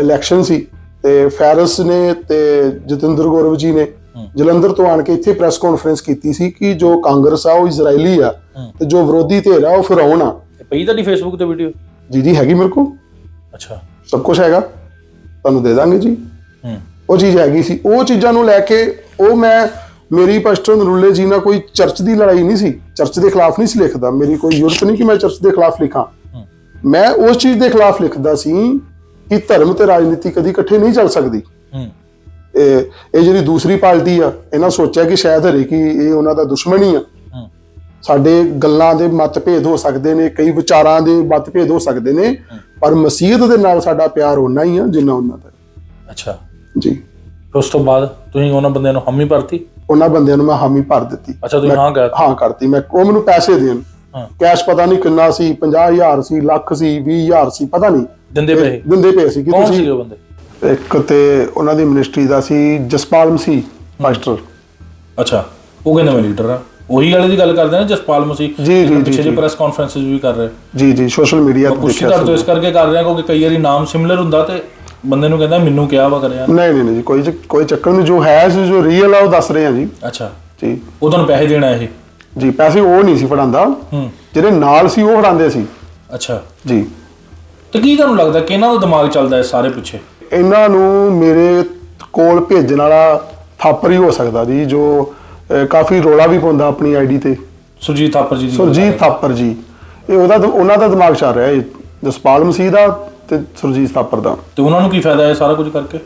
ਇਲੈਕਸ਼ਨ ਸੀ ਤੇ ਫੈਰਸ ਨੇ ਤੇ ਜਤਿੰਦਰ ਗੌਰਵ ਜੀ ਨੇ ਜਲੰਧਰ ਤੋਂ ਆਣ ਕੇ ਇੱਥੇ ਪ੍ਰੈਸ ਕਾਨਫਰੰਸ ਕੀਤੀ ਸੀ ਕਿ ਜੋ ਕਾਂਗਰਸ ਆ ਉਹ ਇਜ਼ਰਾਈਲੀ ਆ। ਤੇ ਜੋ ਵਿਰੋਧੀ ਧਿਰ ਆ ਉਹ ਫਿਰੌਨ ਆ। ਪਈ ਤੁਹਾਡੀ ਫੇਸਬੁੱਕ ਤੇ ਵੀਡੀਓ ਜੀ ਜੀ ਹੈਗੀ ਮੇਰੇ ਕੋਲ। ਅੱਛਾ। ਸਭ ਕੁਝ ਹੈਗਾ। ਤੁਹਾਨੂੰ ਦੇ ਦਾਂਗੇ ਜੀ। ਹੂੰ। ਉਹ ਚੀਜ਼ ਹੈਗੀ ਸੀ। ਉਹ ਚੀਜ਼ਾਂ ਨੂੰ ਲੈ ਕੇ ਉਹ ਮੈਂ ਮੇਰੀ ਪਸ਼ਤਨ ਨਰੁੱਲੇ ਜੀ ਨਾਲ ਕੋਈ ਚਰਚ ਦੀ ਲੜਾਈ ਨਹੀਂ ਸੀ ਚਰਚ ਦੇ ਖਿਲਾਫ ਨਹੀਂ ਸੀ ਲਿਖਦਾ। ਮੇਰੀ ਕੋਈ ਜ਼ਰੂਰਤ ਨਹੀਂ ਕਿ ਮੈਂ ਚਰਚ ਦੇ ਖਿਲਾਫ ਲਿਖਾਂ। ਮੈਂ ਉਸ ਚੀਜ਼ ਦੇ ਖਿਲਾਫ ਲਿਖਦਾ ਸੀ ਕਿ ਧਰਮ ਤੇ ਰਾਜਨੀਤੀ ਕਦੀ ਇਕੱਠੇ ਨਹੀਂ ਚੱਲ ਸਕਦੀ। ਇਹ ਇਹ ਜਿਹੜੀ ਦੂਸਰੀ ਪਾਰਟੀ ਆ ਇਹਨਾਂ ਸੋਚਿਆ ਕਿ ਸ਼ਾਇਦ ਹਰੇ ਕਿ ਇਹ ਉਹਨਾਂ ਦਾ ਦੁਸ਼ਮਣ ਹੀ। ਆ ਸਾਡੇ ਗੱਲਾਂ ਦੇ ਮਤਭੇਦ ਹੋ ਸਕਦੇ ਨੇ ਕਈ ਵਿਚਾਰਾਂ ਦੇ ਮਤਭੇਦ ਹੋ ਸਕਦੇ ਨੇ ਪਰ ਮਸੀਹਤ ਦੇ ਨਾਲ ਸਾਡਾ ਪਿਆਰ ਓਨਾ ਹੀ ਆ ਜਿੰਨਾ ਉਹਨਾਂ ਦਾ। ਅੱਛਾ। ਜੀ। ਉਸ ਤੋਂ ਬਾਅਦ ਤੁਸੀਂ ਉਹਨਾਂ ਬੰਦਿਆਂ ਨੂੰ ਹਮੀ ਭਰਤੀ? ਉਹਨਾਂ ਬੰਦਿਆਂ ਨੂੰ ਮੈਂ ਹਾਮੀ ਭਰ ਦਿੱਤੀ। ਅੱਛਾ ਤੁਸੀਂ ਹਾਂ ਕਹਿ ਹਾਂ ਕਰਤੀ। ਮੈਂ ਉਹ ਮੈਨੂੰ ਪੈਸੇ ਦੇਣ। ਕੈਸ਼ ਪਤਾ ਨਹੀਂ ਕਿੰਨਾ ਸੀ 50000 ਸੀ ਲੱਖ ਸੀ 20000 ਸੀ ਪਤਾ ਨਹੀਂ। ਦਿੰਦੇ ਪਏ ਦਿੰਦੇ ਪਏ ਸੀ ਕਿ ਕੌਣ ਤੁਸੀਂ ਸੀਗੇ ਉਹ ਬੰਦੇ? ਇੱਕ ਤੇ ਉਹਨਾਂ ਦੀ ਮਿਨਿਸਟਰੀ ਦਾ ਸੀ ਜਸਪਾਲ ਮਸੀਹ ਮਾਸਟਰ ਅੱਛਾ ਉਹ ਕਹਿੰਦੇ ਮੈਂ ਲੀਡਰ ਆ ਉਹੀ ਵਾਲੇ ਦੀ ਗੱਲ ਕਰਦੇ ਨੇ ਜਸਪਾਲ ਮਸੀਹ ਜੀ, ਜੀ, ਪਿੱਛੇ ਜੇ। ਪ੍ਰੈਸ ਕਾਨਫਰੰਸਿਸ ਵੀ ਕਰ ਰਹੇ। ਜੀ ਜੀ ਸੋਸ਼ਲ ਮੀਡੀਆ ਤੇ ਦੇਖਿਆ ਕਰ ਤੋਂ ਇਸ ਕਰਕੇ ਕਰ ਰਹੇ ਆ ਕਿਉਂਕਿ ਕਈ ਵਾਰੀ ਨਾਮ ਸਿਮਿਲਰ ਹੁੰਦਾ ਤੇ ਬੰਦੇ ਨੂੰ ਕਹਿੰਦਾ ਮੈਨੂੰ ਕਿਹਾ ਵਾ ਕਰਿਆ। ਨਹੀਂ ਨਹੀਂ ਨਹੀਂ ਜੀ, ਕੋਈ ਕੋਈ ਚੱਕਰ ਨਹੀਂ ਜੋ ਹੈ ਸੀ, ਜੋ ਰੀਅਲ ਆ ਉਹ ਦੱਸ ਰਹੇ ਆ ਜੀ। ਅੱਛਾ। ਜੀ। ਉਹ ਤੁਹਾਨੂੰ ਪੈਸੇ ਦੇਣਾ ਇਹ? ਜੀ ਪੈਸੇ ਉਹ ਨਹੀਂ ਸੀ ਫੜਾਉਂਦਾ। ਹੂੰ। ਜਿਹੜੇ ਨਾਲ ਸੀ ਉਹ ਫੜਾਉਂਦੇ ਸੀ। ਅੱਛਾ। ਜੀ। ਤੇ ਕੀ ਤੁਹਾਨੂੰ ਲੱਗਦਾ ਕਿ ਇਹਨਾਂ ਦਾ ਦਿਮਾਗ ਚੱਲਦਾ ਹੈ ਸਾਰੇ ਪਿੱਛੇ? ਇਹਨਾਂ ਨੂੰ ਮੇਰੇ ਕੋਲ ਭੇਜਣ ਵਾਲਾ ਥਾਪਰ ਹੀ ਹੋ ਸਕਦਾ ਜੀ ਜੋ ਅਹ, ਕਾਫੀ ਰੋਲਾ ਵੀ ਪਾਉਂਦਾ ਆਪਣੀ ਆਈਡੀ ਤੇ। ਸੁਰਜੀਤ ਥਾਪਰ ਜੀ ਦੀ ਗੱਲ ਸੁਰਜੀਤ ਥਾਪਰ ਜੀ। ਇਹ ਉਹਦਾ ਉਹਨਾਂ ਦਾ ਦਿਮਾਗ ਚੱਲ ਰਿਹਾ ਹੈ ਜਸਪਾਲ ਮਸੀਹ ਦਾ ਤੇ ਸੁਰਜੀਤ ਥਾਪਰ ਦਾ ਤੇ ਉਹਨਾਂ ਨੂੰ ਕੀ ਫਾਇਦਾ ਹੈ ਸਾਰਾ ਕੁਝ ਕਰਕੇ?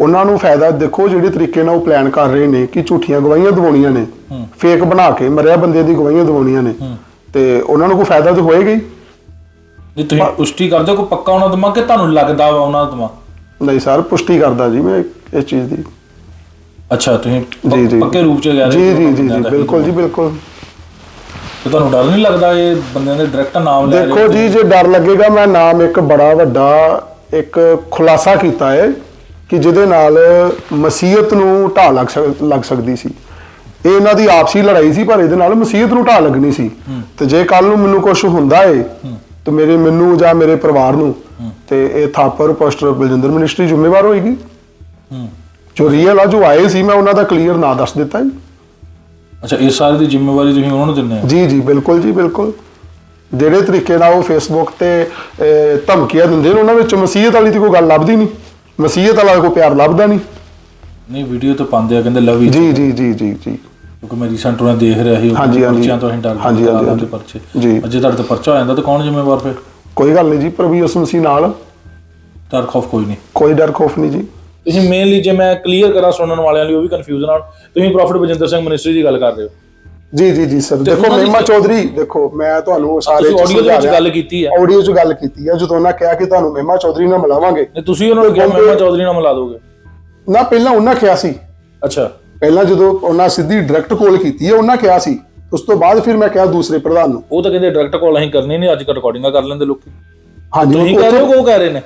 ਉਹਨਾਂ ਨੂੰ ਫਾਇਦਾ ਦੇਖੋ ਜਿਹੜੇ ਤਰੀਕੇ ਨਾਲ ਉਹ ਪਲਾਨ ਕਰ ਰਹੇ ਨੇ ਕਿ ਝੂਠੀਆਂ ਗਵਾਹੀਆਂ ਦਿਵਾਉਣੀਆਂ ਨੇ। ਫੇਕ ਬਣਾ ਕੇ ਮਰਿਆ ਬੰਦੇ ਦੀ ਗਵਾਹੀਆਂ ਦਿਵਾਉਣੀਆਂ ਨੇ। ਤੇ ਉਹਨਾਂ ਨੂੰ ਕੋਈ ਫਾਇਦਾ ਤਾਂ ਹੋਏਗਾ ਹੀ? ਜੇ ਤੁਸੀਂ ਪੁਸ਼ਟੀ ਕਰਦੇ ਹੋ ਕੋਈ ਪੱਕਾ ਉਹਨਾਂ ਦਾ ਦਿਮਾਗ ਕਿ ਤੁਹਾਨੂੰ ਲੱਗਦਾ ਵਾ ਉਹਨਾਂ ਦਾ ਦਿਮਾਗ? ਨਹੀਂ ਸਰ ਪੁਸ਼ਟੀ ਕਰਦਾ ਜੀ ਮੈਂ ਇਸ ਚੀਜ਼ ਦੀ। ਅੱਛਾ ਤੁਸੀਂ ਪੱਕੇ ਰੂਪ ਚ ਕਹਿ ਰਹੇ ਜੀ ਹੋ ਜੀ ਜੀ ਬਿਲਕੁਲ ਜੀ ਬਿਲਕੁਲ। ਤੇ ਤੁਹਾਨੂੰ ਡਰ ਨਹੀਂ ਲੱਗਦਾ ਇਹ ਬੰਦਿਆਂ ਦੇ ਡਾਇਰੈਕਟ ਨਾਮ ਲੈ ਰਹੇ ਦੇਖੋ? ਜੀ ਜੇ ਡਰ ਲੱਗੇਗਾ ਮੈਂ ਨਾਮ ਇੱਕ ਬੜਾ ਵੱਡਾ ਇੱਕ ਖੁਲਾਸਾ ਕੀਤਾ ਹੈ ਕਿ ਜਿਹਦੇ ਨਾਲ ਮਸੀਹਤ ਨੂੰ ਢਾਹ ਲੱਗ ਸਕ- ਲੱਗ ਸਕਦੀ ਸੀ। ਇਹ ਇਹਨਾਂ ਦੀ ਆਪਸੀ ਲੜਾਈ ਸੀ ਪਰ ਇਹਦੇ ਨਾਲ ਮਸੀਹਤ ਨੂੰ ਢਾਹ ਲੱਗਣੀ ਸੀ। ਤੇ ਜੇ ਕੱਲ ਨੂੰ ਮੈਨੂੰ ਕੁਝ ਹੁੰਦਾ ਏ ਤੇ ਮੇਰੇ ਮੈਨੂੰ ਜਾਂ ਮੇਰੇ ਪਰਿਵਾਰ ਨੂੰ ਤੇ ਇਹ ਥਾਪਰ ਪੋਸਟਰ ਬਲਜਿੰਦਰ ਮਿਨਿਸਟਰੀ ਜ਼ਿੰਮੇਵਾਰ ਹੋਏਗੀ। ਜੋ ਰੀਅਲ ਆ ਜੋ ਆਏ ਸੀ ਮੈਂ ਉਹਨਾਂ ਦਾ ਕਲੀਅਰ ਨਾਂ ਦੱਸ ਦਿੱਤਾ ਜੀ। ਅੱਛਾ ਇਸ ਸਾਰੀ ਦੀ ਜ਼ਿੰਮੇਵਾਰੀ ਤੁਸੀਂ ਉਹਨਾਂ ਨੂੰ ਦਿੰਦੇ ਹੋ? ਜੀ ਜੀ ਬਿਲਕੁਲ ਜੀ ਬਿਲਕੁਲ। ਜਿਹੜੇ ਤਰੀਕੇ ਨਾਲ ਉਹ ਫੇਸਬੁੱਕ ਤੇ ਧਮਕੀਆਂ ਦਿੰਦੇ ਨੇ ਉਹਨਾਂ ਵਿੱਚ ਮਸੀਹਤ ਵਾਲੀ ਦੀ ਕੋਈ ਗੱਲ ਲੱਭਦੀ ਨਹੀਂ। ਮਸੀਹਤ ਵਾਲਾ ਕੋਈ ਪਿਆਰ ਲੱਭਦਾ ਨਹੀਂ। ਨਹੀਂ ਵੀਡੀਓ ਤੇ ਪਾਉਂਦੇ ਆ ਕਹਿੰਦੇ ਲਵ ਜੀ ਜੀ ਜੀ ਜੀ ਜੀ। ਕਿਉਂਕਿ ਮੈਂ ਰੀਸੈਂਟ ਉਹਨਾਂ ਦੇਖ ਰਿਹਾ ਸੀ ਉਹ। ਪਰਚਿਆਂ ਤੋਂ ਅਸੀਂ ਡਰ ਹਾਂਜੀ, ਹਾਂਜੀ। ਪਰਚੇ। ਜੀ। ਅਜੇ ਤੁਹਾਡੇ ਤੇ ਪਰਚਾ ਹੋ ਜਾਂਦਾ ਤਾਂ ਕੌਣ ਜ਼ਿੰਮੇਵਾਰ ਫਿਰ? ਕੋਈ ਗੱਲ ਨਹੀਂ ਜੀ ਪ੍ਰਭੂ ਯਿਸੂ ਮਸੀਹ ਨਾਲ ਡਰ ਖੌਫ ਕੋਈ ਨਹੀਂ। ਕੋਈ ਡਰ ਖੋਫ ਨਹੀਂ ਜੀ। ਤੁਸੀਂ ਮੇਨਲੀ ਜੇ ਮੈਂ ਕਲੀਅਰ ਕਰਾਂ ਸੁਣਨ ਵਾਲਿਆਂ ਲਈ ਉਹ ਵੀ ਕਨਫਿਊਜ਼ਨ ਆਉਣ ਤੁਸੀਂ ਪ੍ਰੋਫਿਟ ਬਜਿੰਦਰ ਸਿੰਘ ਮਿਨਿਸਟਰੀ ਦੀ ਗੱਲ ਕਰ ਰਹੇ ਹੋ। ਜੀ ਜੀ ਜੀ ਸਰ ਦੇਖੋ ਮਹਿਮਾ ਚੌਧਰੀ ਦੇਖੋ ਮੈਂ ਤੁਹਾਨੂੰ ਸਾਰੇ ਆਡੀਓ ਦੇ ਵਿੱਚ ਗੱਲ ਕੀਤੀ ਹੈ। ਆਡੀਓ 'ਚ ਗੱਲ ਕੀਤੀ ਹੈ ਜਦੋਂ ਉਹਨਾਂ ਕਿਹਾ ਕਿ ਤੁਹਾਨੂੰ ਮਹਿਮਾ ਚੌਧਰੀ ਨਾਲ ਮਿਲਾਵਾਂਗੇ। ਤੇ ਤੁਸੀਂ ਉਹਨਾਂ ਨੂੰ ਕਿਹਾ ਮਹਿਮਾ ਚੌਧਰੀ ਨਾਲ ਮਿਲਾ ਦੋਗੇ। ਨਾ ਪਹਿਲਾਂ ਉਹਨਾਂ ਕਿਹਾ ਸੀ। ਅੱਛਾ। ਪਹਿਲਾਂ ਜਦੋਂ ਉਹਨਾਂ ਸਿੱਧੀ ਡਾਇਰੈਕਟ ਕਾਲ ਕੀਤੀ ਹੈ ਉਹਨਾਂ ਕਿਹਾ ਸੀ। ਉਸ ਤੋਂ ਬਾਅਦ ਫਿਰ ਮੈਂ ਕਿਹਾ ਦੂਸਰੇ ਪ੍ਰਧਾਨ ਨੂੰ। ਉਹ ਤਾਂ ਕਹਿੰਦੇ ਡਾਇਰੈਕਟ ਕਾਲ ਅਸੀਂ ਕਰਨੀ ਨਹੀਂ ਅੱਜ ਕੱਲ ਰਿਕਾਰਡਿੰਗਾਂ ਕਰ ਲੈਂਦੇ ਲੋਕੀ। ਹਾਂਜੀ ਤੁਸੀਂ ਕਹਿ ਰਹੇ ਹੋ ਕਿ ਉਹ ਕਹਿ ਰਹੇ ਨੇ?